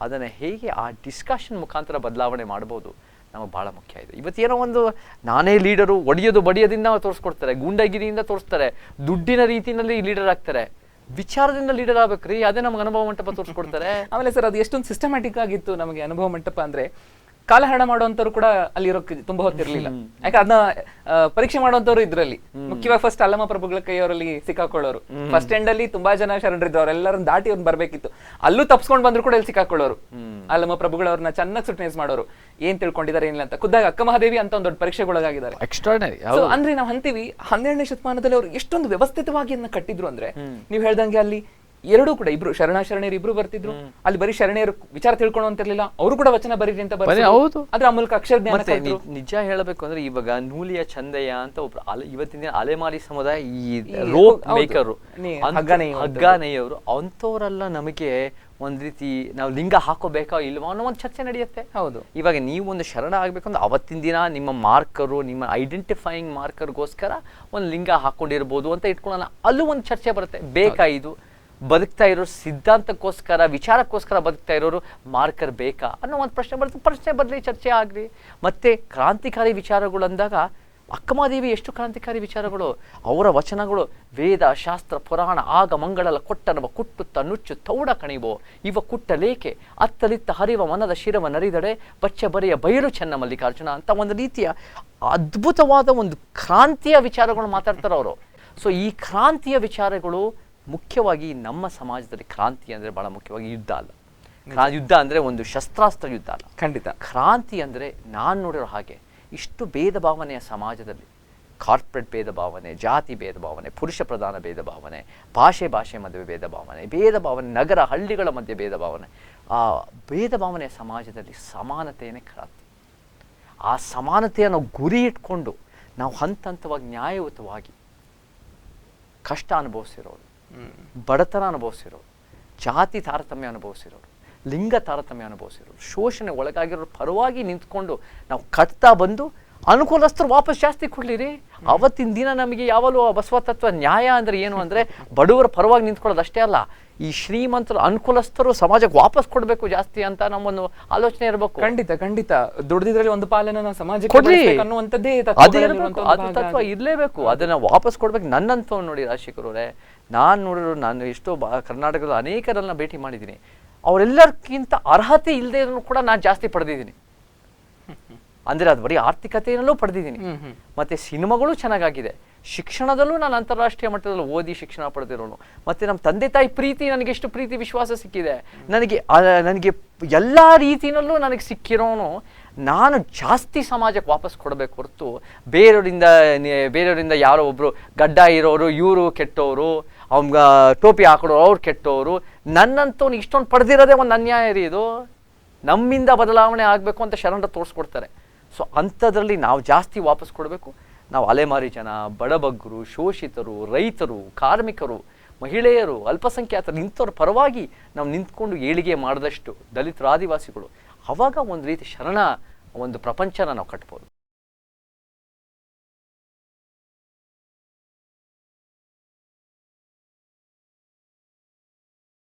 ಅದನ್ನ ಹೇಗೆ ಆ ಡಿಸ್ಕಷನ್ ಮುಖಾಂತರ ಬದಲಾವಣೆ ಮಾಡ್ಬೋದು ನಮಗೆ ಭಾಳ ಮುಖ್ಯ ಇದೆ. ಇವತ್ತೇನೋ ಒಂದು ನಾನೇ ಲೀಡರು ಒಡೆಯೋದು ಬಡಿಯೋದಿಂದ ತೋರಿಸ್ಕೊಡ್ತಾರೆ ಗುಂಡಗಿರಿಯಿಂದ ತೋರಿಸ್ತಾರೆ ದುಡ್ಡಿನ ರೀತಿಯಲ್ಲಿ ಲೀಡರ್ ಆಗ್ತಾರೆ. ವಿಚಾರದಿಂದ ಲೀಡರ್ ಆಗ್ಬೇಕ್ರಿ ಅದೇ ನಮ್ಗೆ ಅನುಭವ ಮಂಟಪ ತೋರಿಸ್ಕೊಡ್ತಾರೆ. ಆಮೇಲೆ ಸರ್ ಅದು ಎಷ್ಟೊಂದು ಸಿಸ್ಟಮ್ಯಾಟಿಕ್ ಆಗಿತ್ತು ನಮಗೆ ಅನುಭವ ಮಂಟಪ ಅಂದ್ರೆ ಕಾಲಹರಣ ಮಾಡುವಂತವ್ರು ಕೂಡ ಅಲ್ಲಿರೋಕೆ ತುಂಬಾ ಹೊತ್ತಿರ್ಲಿಲ್ಲ. ಯಾಕೆ ಅದನ್ನ ಪರೀಕ್ಷೆ ಮಾಡುವಂತವ್ರು ಇದ್ರಲ್ಲಿ. ಮುಖ್ಯವಾಗಿ ಫಸ್ಟ್ ಅಲ್ಲಮ ಪ್ರಭುಗಳ ಕೈಯವರಲ್ಲಿ ಸಿಕ್ಕಾಕೊಳ್ಳೋರು. ಫಸ್ಟ್ ಎಂಡ್ ಅಲ್ಲಿ ತುಂಬಾ ಜನ ಶರಣರಿದ್ರು ಅವರೆಲ್ಲರನ್ನ ದಾಟಿ ಅವ್ರು ಬರ್ಬೇಕಿತ್ತು. ಅಲ್ಲೂ ತಪ್ಸ್ಕೊಂಡ್ ಬಂದ್ರು ಕೂಡ ಇಲ್ಲಿ ಸಿಕ್ಕಾಕೊಳ್ಳೋರು. ಅಲ್ಲಮ ಪ್ರಭುಗಳವ್ರನ್ನ ಚೆನ್ನಾಗಿ ಸುಟ್ನೈಸ್ ಮಾಡೋರು. ಏನ್ ತಿಳ್ಕೊಂಡಿದ್ದಾರೆ ಏನಿಲ್ಲ ಅಂತ. ಖುದ್ದಾಗ ಅಕ್ಕ ಮಹಾದೇವಿ ಅಂತ ಒಂದು ದೊಡ್ಡ ಪರೀಕ್ಷೆಗೊಳಗಾಗಿದ್ದಾರೆ. ಅಂದ್ರೆ ನಾವು ಅಂತೀವಿ ಹನ್ನೆರಡನೇ ಶತಮಾನದಲ್ಲಿ ಅವ್ರು ಎಷ್ಟೊಂದು ವ್ಯವಸ್ಥಿತವಾಗಿ ಅದನ್ನ ಕಟ್ಟಿದ್ರು ಅಂದ್ರೆ ನೀವು ಹೇಳ್ದಂಗೆ ಅಲ್ಲಿ ಎರಡೂ ಕೂಡ ಇಬ್ರು ಶರಣ ಶರಣರು ಇಬ್ರು ಬರ್ತಿದ್ರು. ಅಲ್ಲಿ ಬರೀ ಶರಣೆಯರು ವಿಚಾರ ತಿಳ್ಕೊಳ್ಳೋ ಅಂತಿರ್ಲಿಲ್ಲ. ಅವರು ಕೂಡ ವಚನ ಬರೀರಿ ಅಂತ ಬರ್ತಾರೆ. ಹೌದು. ಅದ್ರ ಆ ಮೂಲಕ ಅಕ್ಷರ ನಿಜ ಹೇಳಬೇಕು ಅಂದ್ರೆ ಇವಾಗ ನೂಲಿಯ ಚಂದಯ್ಯ ಅಂತ ಒಬ್ರು ಅಲೆ ಇವತ್ತಿನ ದಿನ ಅಲೆಮಾರಿ ಸಮುದಾಯ ಈ ರೋ ರೋಪ್. ಮೇಕರ್ ನೀ- ಹಗ್ಗ ನೇಯುವಂಥದ್ದು. ಹಗ್ಗ ನೇಯೋರು ಅಂಥವ್ರೆಲ್ಲ ನಮಗೆ ಒಂದ್ ರೀತಿ ನಾವು ಲಿಂಗ ಹಾಕೋಬೇಕಾ ಇಲ್ವಾ ಅನ್ನೋ ಒಂದು ಚರ್ಚೆ ನಡೆಯುತ್ತೆ. ಹೌದು. ಇವಾಗ ನೀವು ಒಂದು ಶರಣ ಆಗ್ಬೇಕಂದ್ರೆ ಅವತ್ತಿನ ದಿನ ನಿಮ್ಮ ಮಾರ್ಕರು ನಿಮ್ಮ ಐಡೆಂಟಿಫೈಯಿಂಗ್ ಮಾರ್ಕರ್ಗೋಸ್ಕರ ಒಂದು ಲಿಂಗ ಹಾಕೊಂಡಿರ್ಬೋದು ಅಂತ ಇಟ್ಕೊಳ್ಳೋಣ. ಅಲ್ಲೂ ಒಂದು ಚರ್ಚೆ ಬರುತ್ತೆ. ಬೇಕಾ ಇದು? ಬದುಕ್ತಾ ಇರೋರು ಸಿದ್ಧಾಂತಕ್ಕೋಸ್ಕರ, ವಿಚಾರಕ್ಕೋಸ್ಕರ ಬದುಕ್ತಾ ಇರೋರು ಮಾರ್ಕರ್ ಬೇಕಾ? ಅನ್ನೋ ಒಂದು ಪ್ರಶ್ನೆ ಬರುತ್ತೆ. ಪ್ರಶ್ನೆ ಬರಲಿ ಚರ್ಚೆ ಆಗಲಿ. ಮತ್ತೆ ಕ್ರಾಂತಿಕಾರಿ ವಿಚಾರಗಳು ಅಂದಾಗ, ಅಕ್ಕಮಾದೇವಿ ಎಷ್ಟು ಕ್ರಾಂತಿಕಾರಿ ವಿಚಾರಗಳು? ಅವರ ವಚನಗಳು ವೇದ, ಶಾಸ್ತ್ರ, ಪುರಾಣ, ಆಗ ಮಂಗಳಲ ಕೊಟ್ಟನವ, ಕುಟ್ಟುತ್ತ ನುಚ್ಚು ತೌಡ ಕಣಿವೋ, ಇವ ಕುಟ್ಟಲೇಕೆ? ಅತ್ತಲಿತ್ತ, ಹರಿವ, ಮನದ, ಶಿರವ, ನರಿದಡೆ, ಬಚ್ಚ, ಬರೆಯ, ಬಯಲು, ಚೆನ್ನ, ಮಲ್ಲಿಕಾರ್ಜುನ ಅಂತ ಒಂದು ರೀತಿಯ ಅದ್ಭುತವಾದ ಒಂದು ಕ್ರಾಂತಿಯ ವಿಚಾರಗಳು ಮಾತಾಡ್ತಾರೆ ಅವರು ಸೊ ಈ ಕ್ರಾಂತಿಯ ವಿಚಾರಗಳು ಮುಖ್ಯವಾಗಿ ನಮ್ಮ ಸಮಾಜದಲ್ಲಿ ಕ್ರಾಂತಿ ಅಂದರೆ ಬಹಳ ಮುಖ್ಯವಾಗಿ ಯುದ್ಧ ಅಲ್ಲ. ಕ್ರಾ- ಯುದ್ಧ ಅಂದರೆ ಒಂದು ಶಸ್ತ್ರಾಸ್ತ್ರ ಯುದ್ಧ ಅಲ್ಲ. ಖಂಡಿತ. ಕ್ರಾಂತಿ ಅಂದರೆ ನಾನು ನೋಡಿರೋ ಹಾಗೆ ಇಷ್ಟು ಭೇದ ಭಾವನೆಯ ಸಮಾಜದಲ್ಲಿ ಕಾರ್ಪೊರೇಟ್ ಭೇದ ಭಾವನೆ ಜಾತಿ ಭೇದ ಭಾವನೆ ಪುರುಷ ಪ್ರಧಾನ ಭೇದ ಭಾವನೆ ಭಾಷೆ ಭಾಷೆ ಮಧ್ಯೆ ಭೇದ ಭಾವನೆ ಭೇದ ಭಾವನೆ ನಗರ ಹಳ್ಳಿಗಳ ಮಧ್ಯೆ ಭೇದ ಭಾವನೆ ಆ ಭೇದ ಭಾವನೆಯ ಸಮಾಜದಲ್ಲಿ ಸಮಾನತೆಯೇ ಕ್ರಾಂತಿ. ಆ ಸಮಾನತೆಯನ್ನು ಗುರಿ ಇಟ್ಕೊಂಡು ನಾವು ಹಂತ ಹಂತವಾಗಿ ನ್ಯಾಯಯುತವಾಗಿ ಕಷ್ಟ ಅನುಭವಿಸಿರೋರು ಬಡತನ ಅನುಭವಿಸಿರೋರು ಜಾತಿ ತಾರತಮ್ಯ ಅನುಭವಿಸಿರೋರು ಲಿಂಗ ತಾರತಮ್ಯ ಅನುಭವಿಸಿರೋರು ಶೋಷಣೆ ಒಳಗಾಗಿರೋರು ಪರವಾಗಿ ನಿಂತ್ಕೊಂಡು ನಾವು ಕಟ್ತಾ ಬಂದು ಅನುಕೂಲಸ್ಥರು ವಾಪಸ್ ಜಾಸ್ತಿ ಕೊಡ್ಲಿರಿ. ಅವತ್ತಿನ ದಿನ ನಮಗೆ ಯಾವಾಗಲೂ ಬಸವ ತತ್ವ ನ್ಯಾಯ ಅಂದ್ರೆ ಏನು ಅಂದ್ರೆ ಬಡವರ ಪರವಾಗಿ ನಿಂತ್ಕೊಳ್ಳೋದು ಅಷ್ಟೇ ಅಲ್ಲ. ಈ ಶ್ರೀಮಂತರು ಅನುಕೂಲಸ್ಥರು ಸಮಾಜಕ್ಕೆ ವಾಪಸ್ ಕೊಡಬೇಕು ಜಾಸ್ತಿ ಅಂತ ನಮ್ಮೊಂದು ಆಲೋಚನೆ ಇರಬೇಕು. ಖಂಡಿತ ಖಂಡಿತ. ದುಡ್ದಿದ್ರಲ್ಲಿ ಒಂದು ಪಾಲನ್ನ ನಾವು ಸಮಾಜಕ್ಕೆ ಕೊಡ್ಲಿ. ಅನ್ನುವಂಥದ್ದೇ ಅದೇ ತತ್ವ. ಇರಲೇಬೇಕು. ಅದನ್ನ ವಾಪಸ್ ಕೊಡ್ಬೇಕು ನನ್ನಂತವ್ ನೋಡಿ ರಾಜಶೇಖರವ್ರೆ ನಾನು ನೋಡಿರೋ ನಾನು ಎಷ್ಟೋ ಬಾ ಕರ್ನಾಟಕದ ಅನೇಕರನ್ನ ಭೇಟಿ ಮಾಡಿದ್ದೀನಿ. ಅವರೆಲ್ಲರಿಗಿಂತ ಅರ್ಹತೆ ಇಲ್ಲದೆ ಕೂಡ ನಾನು ಜಾಸ್ತಿ ಪಡೆದಿದ್ದೀನಿ. ಅಂದರೆ ಅದು ಬರೀ ಆರ್ಥಿಕತೆಯಲ್ಲೂ ಪಡೆದಿದ್ದೀನಿ. ಮತ್ತೆ ಸಿನಿಮಾಗಳು ಚೆನ್ನಾಗಾಗಿದೆ. ಶಿಕ್ಷಣದಲ್ಲೂ ನಾನು ಅಂತಾರಾಷ್ಟ್ರೀಯ ಮಟ್ಟದಲ್ಲಿ ಓದಿ ಶಿಕ್ಷಣ ಪಡೆದಿರೋನು. ಮತ್ತೆ ನಮ್ಮ ತಂದೆ ತಾಯಿ ಪ್ರೀತಿ ನನಗೆ ಎಷ್ಟು ಪ್ರೀತಿ ವಿಶ್ವಾಸ ಸಿಕ್ಕಿದೆ. ನನಗೆ ನನಗೆ ಎಲ್ಲ ರೀತಿಯಲ್ಲೂ ನನಗೆ ಸಿಕ್ಕಿರೋನು. ನಾನು ಜಾಸ್ತಿ ಸಮಾಜಕ್ಕೆ ವಾಪಸ್ ಕೊಡಬೇಕು ಹೊರತು ಬೇರೆಯವರಿಂದ ಬೇರೆಯವರಿಂದ ಯಾರೋ ಒಬ್ಬರು ಗಡ್ಡ ಇರೋರು ಇವರು ಕೆಟ್ಟವರು ಅವ್ಗ ಟೋಪಿ ಹಾಕೊಡೋರು ಅವ್ರು ಕೆಟ್ಟವರು. ನನ್ನಂತವ್ನು ಇಷ್ಟೊಂದು ಪಡೆದಿರೋದೇ ಒಂದು ಅನ್ಯಾಯ ರೀ ಇದು. ನಮ್ಮಿಂದ ಬದಲಾವಣೆ ಆಗಬೇಕು ಅಂತ ಶರಣರ ತೋರಿಸ್ಕೊಡ್ತಾರೆ. ಸೊ ಅಂಥದ್ರಲ್ಲಿ ನಾವು ಜಾಸ್ತಿ ವಾಪಸ್ ಕೊಡಬೇಕು. ನಾವು ಅಲೆಮಾರಿ ಜನ, ಬಡಬಗ್ಗರು, ಶೋಷಿತರು, ರೈತರು, ಕಾರ್ಮಿಕರು, ಮಹಿಳೆಯರು, ಅಲ್ಪಸಂಖ್ಯಾತರು, ನಿಂತವ್ರ ಪರವಾಗಿ ನಾವು ನಿಂತ್ಕೊಂಡು ಏಳಿಗೆ ಮಾಡಿದಷ್ಟು ದಲಿತರು, ಆದಿವಾಸಿಗಳು. ಅವಾಗ ಒಂದು ರೀತಿ ಶರಣ, ಒಂದು ಪ್ರಪಂಚನ ನಾವು ಕಟ್ಬೋದು.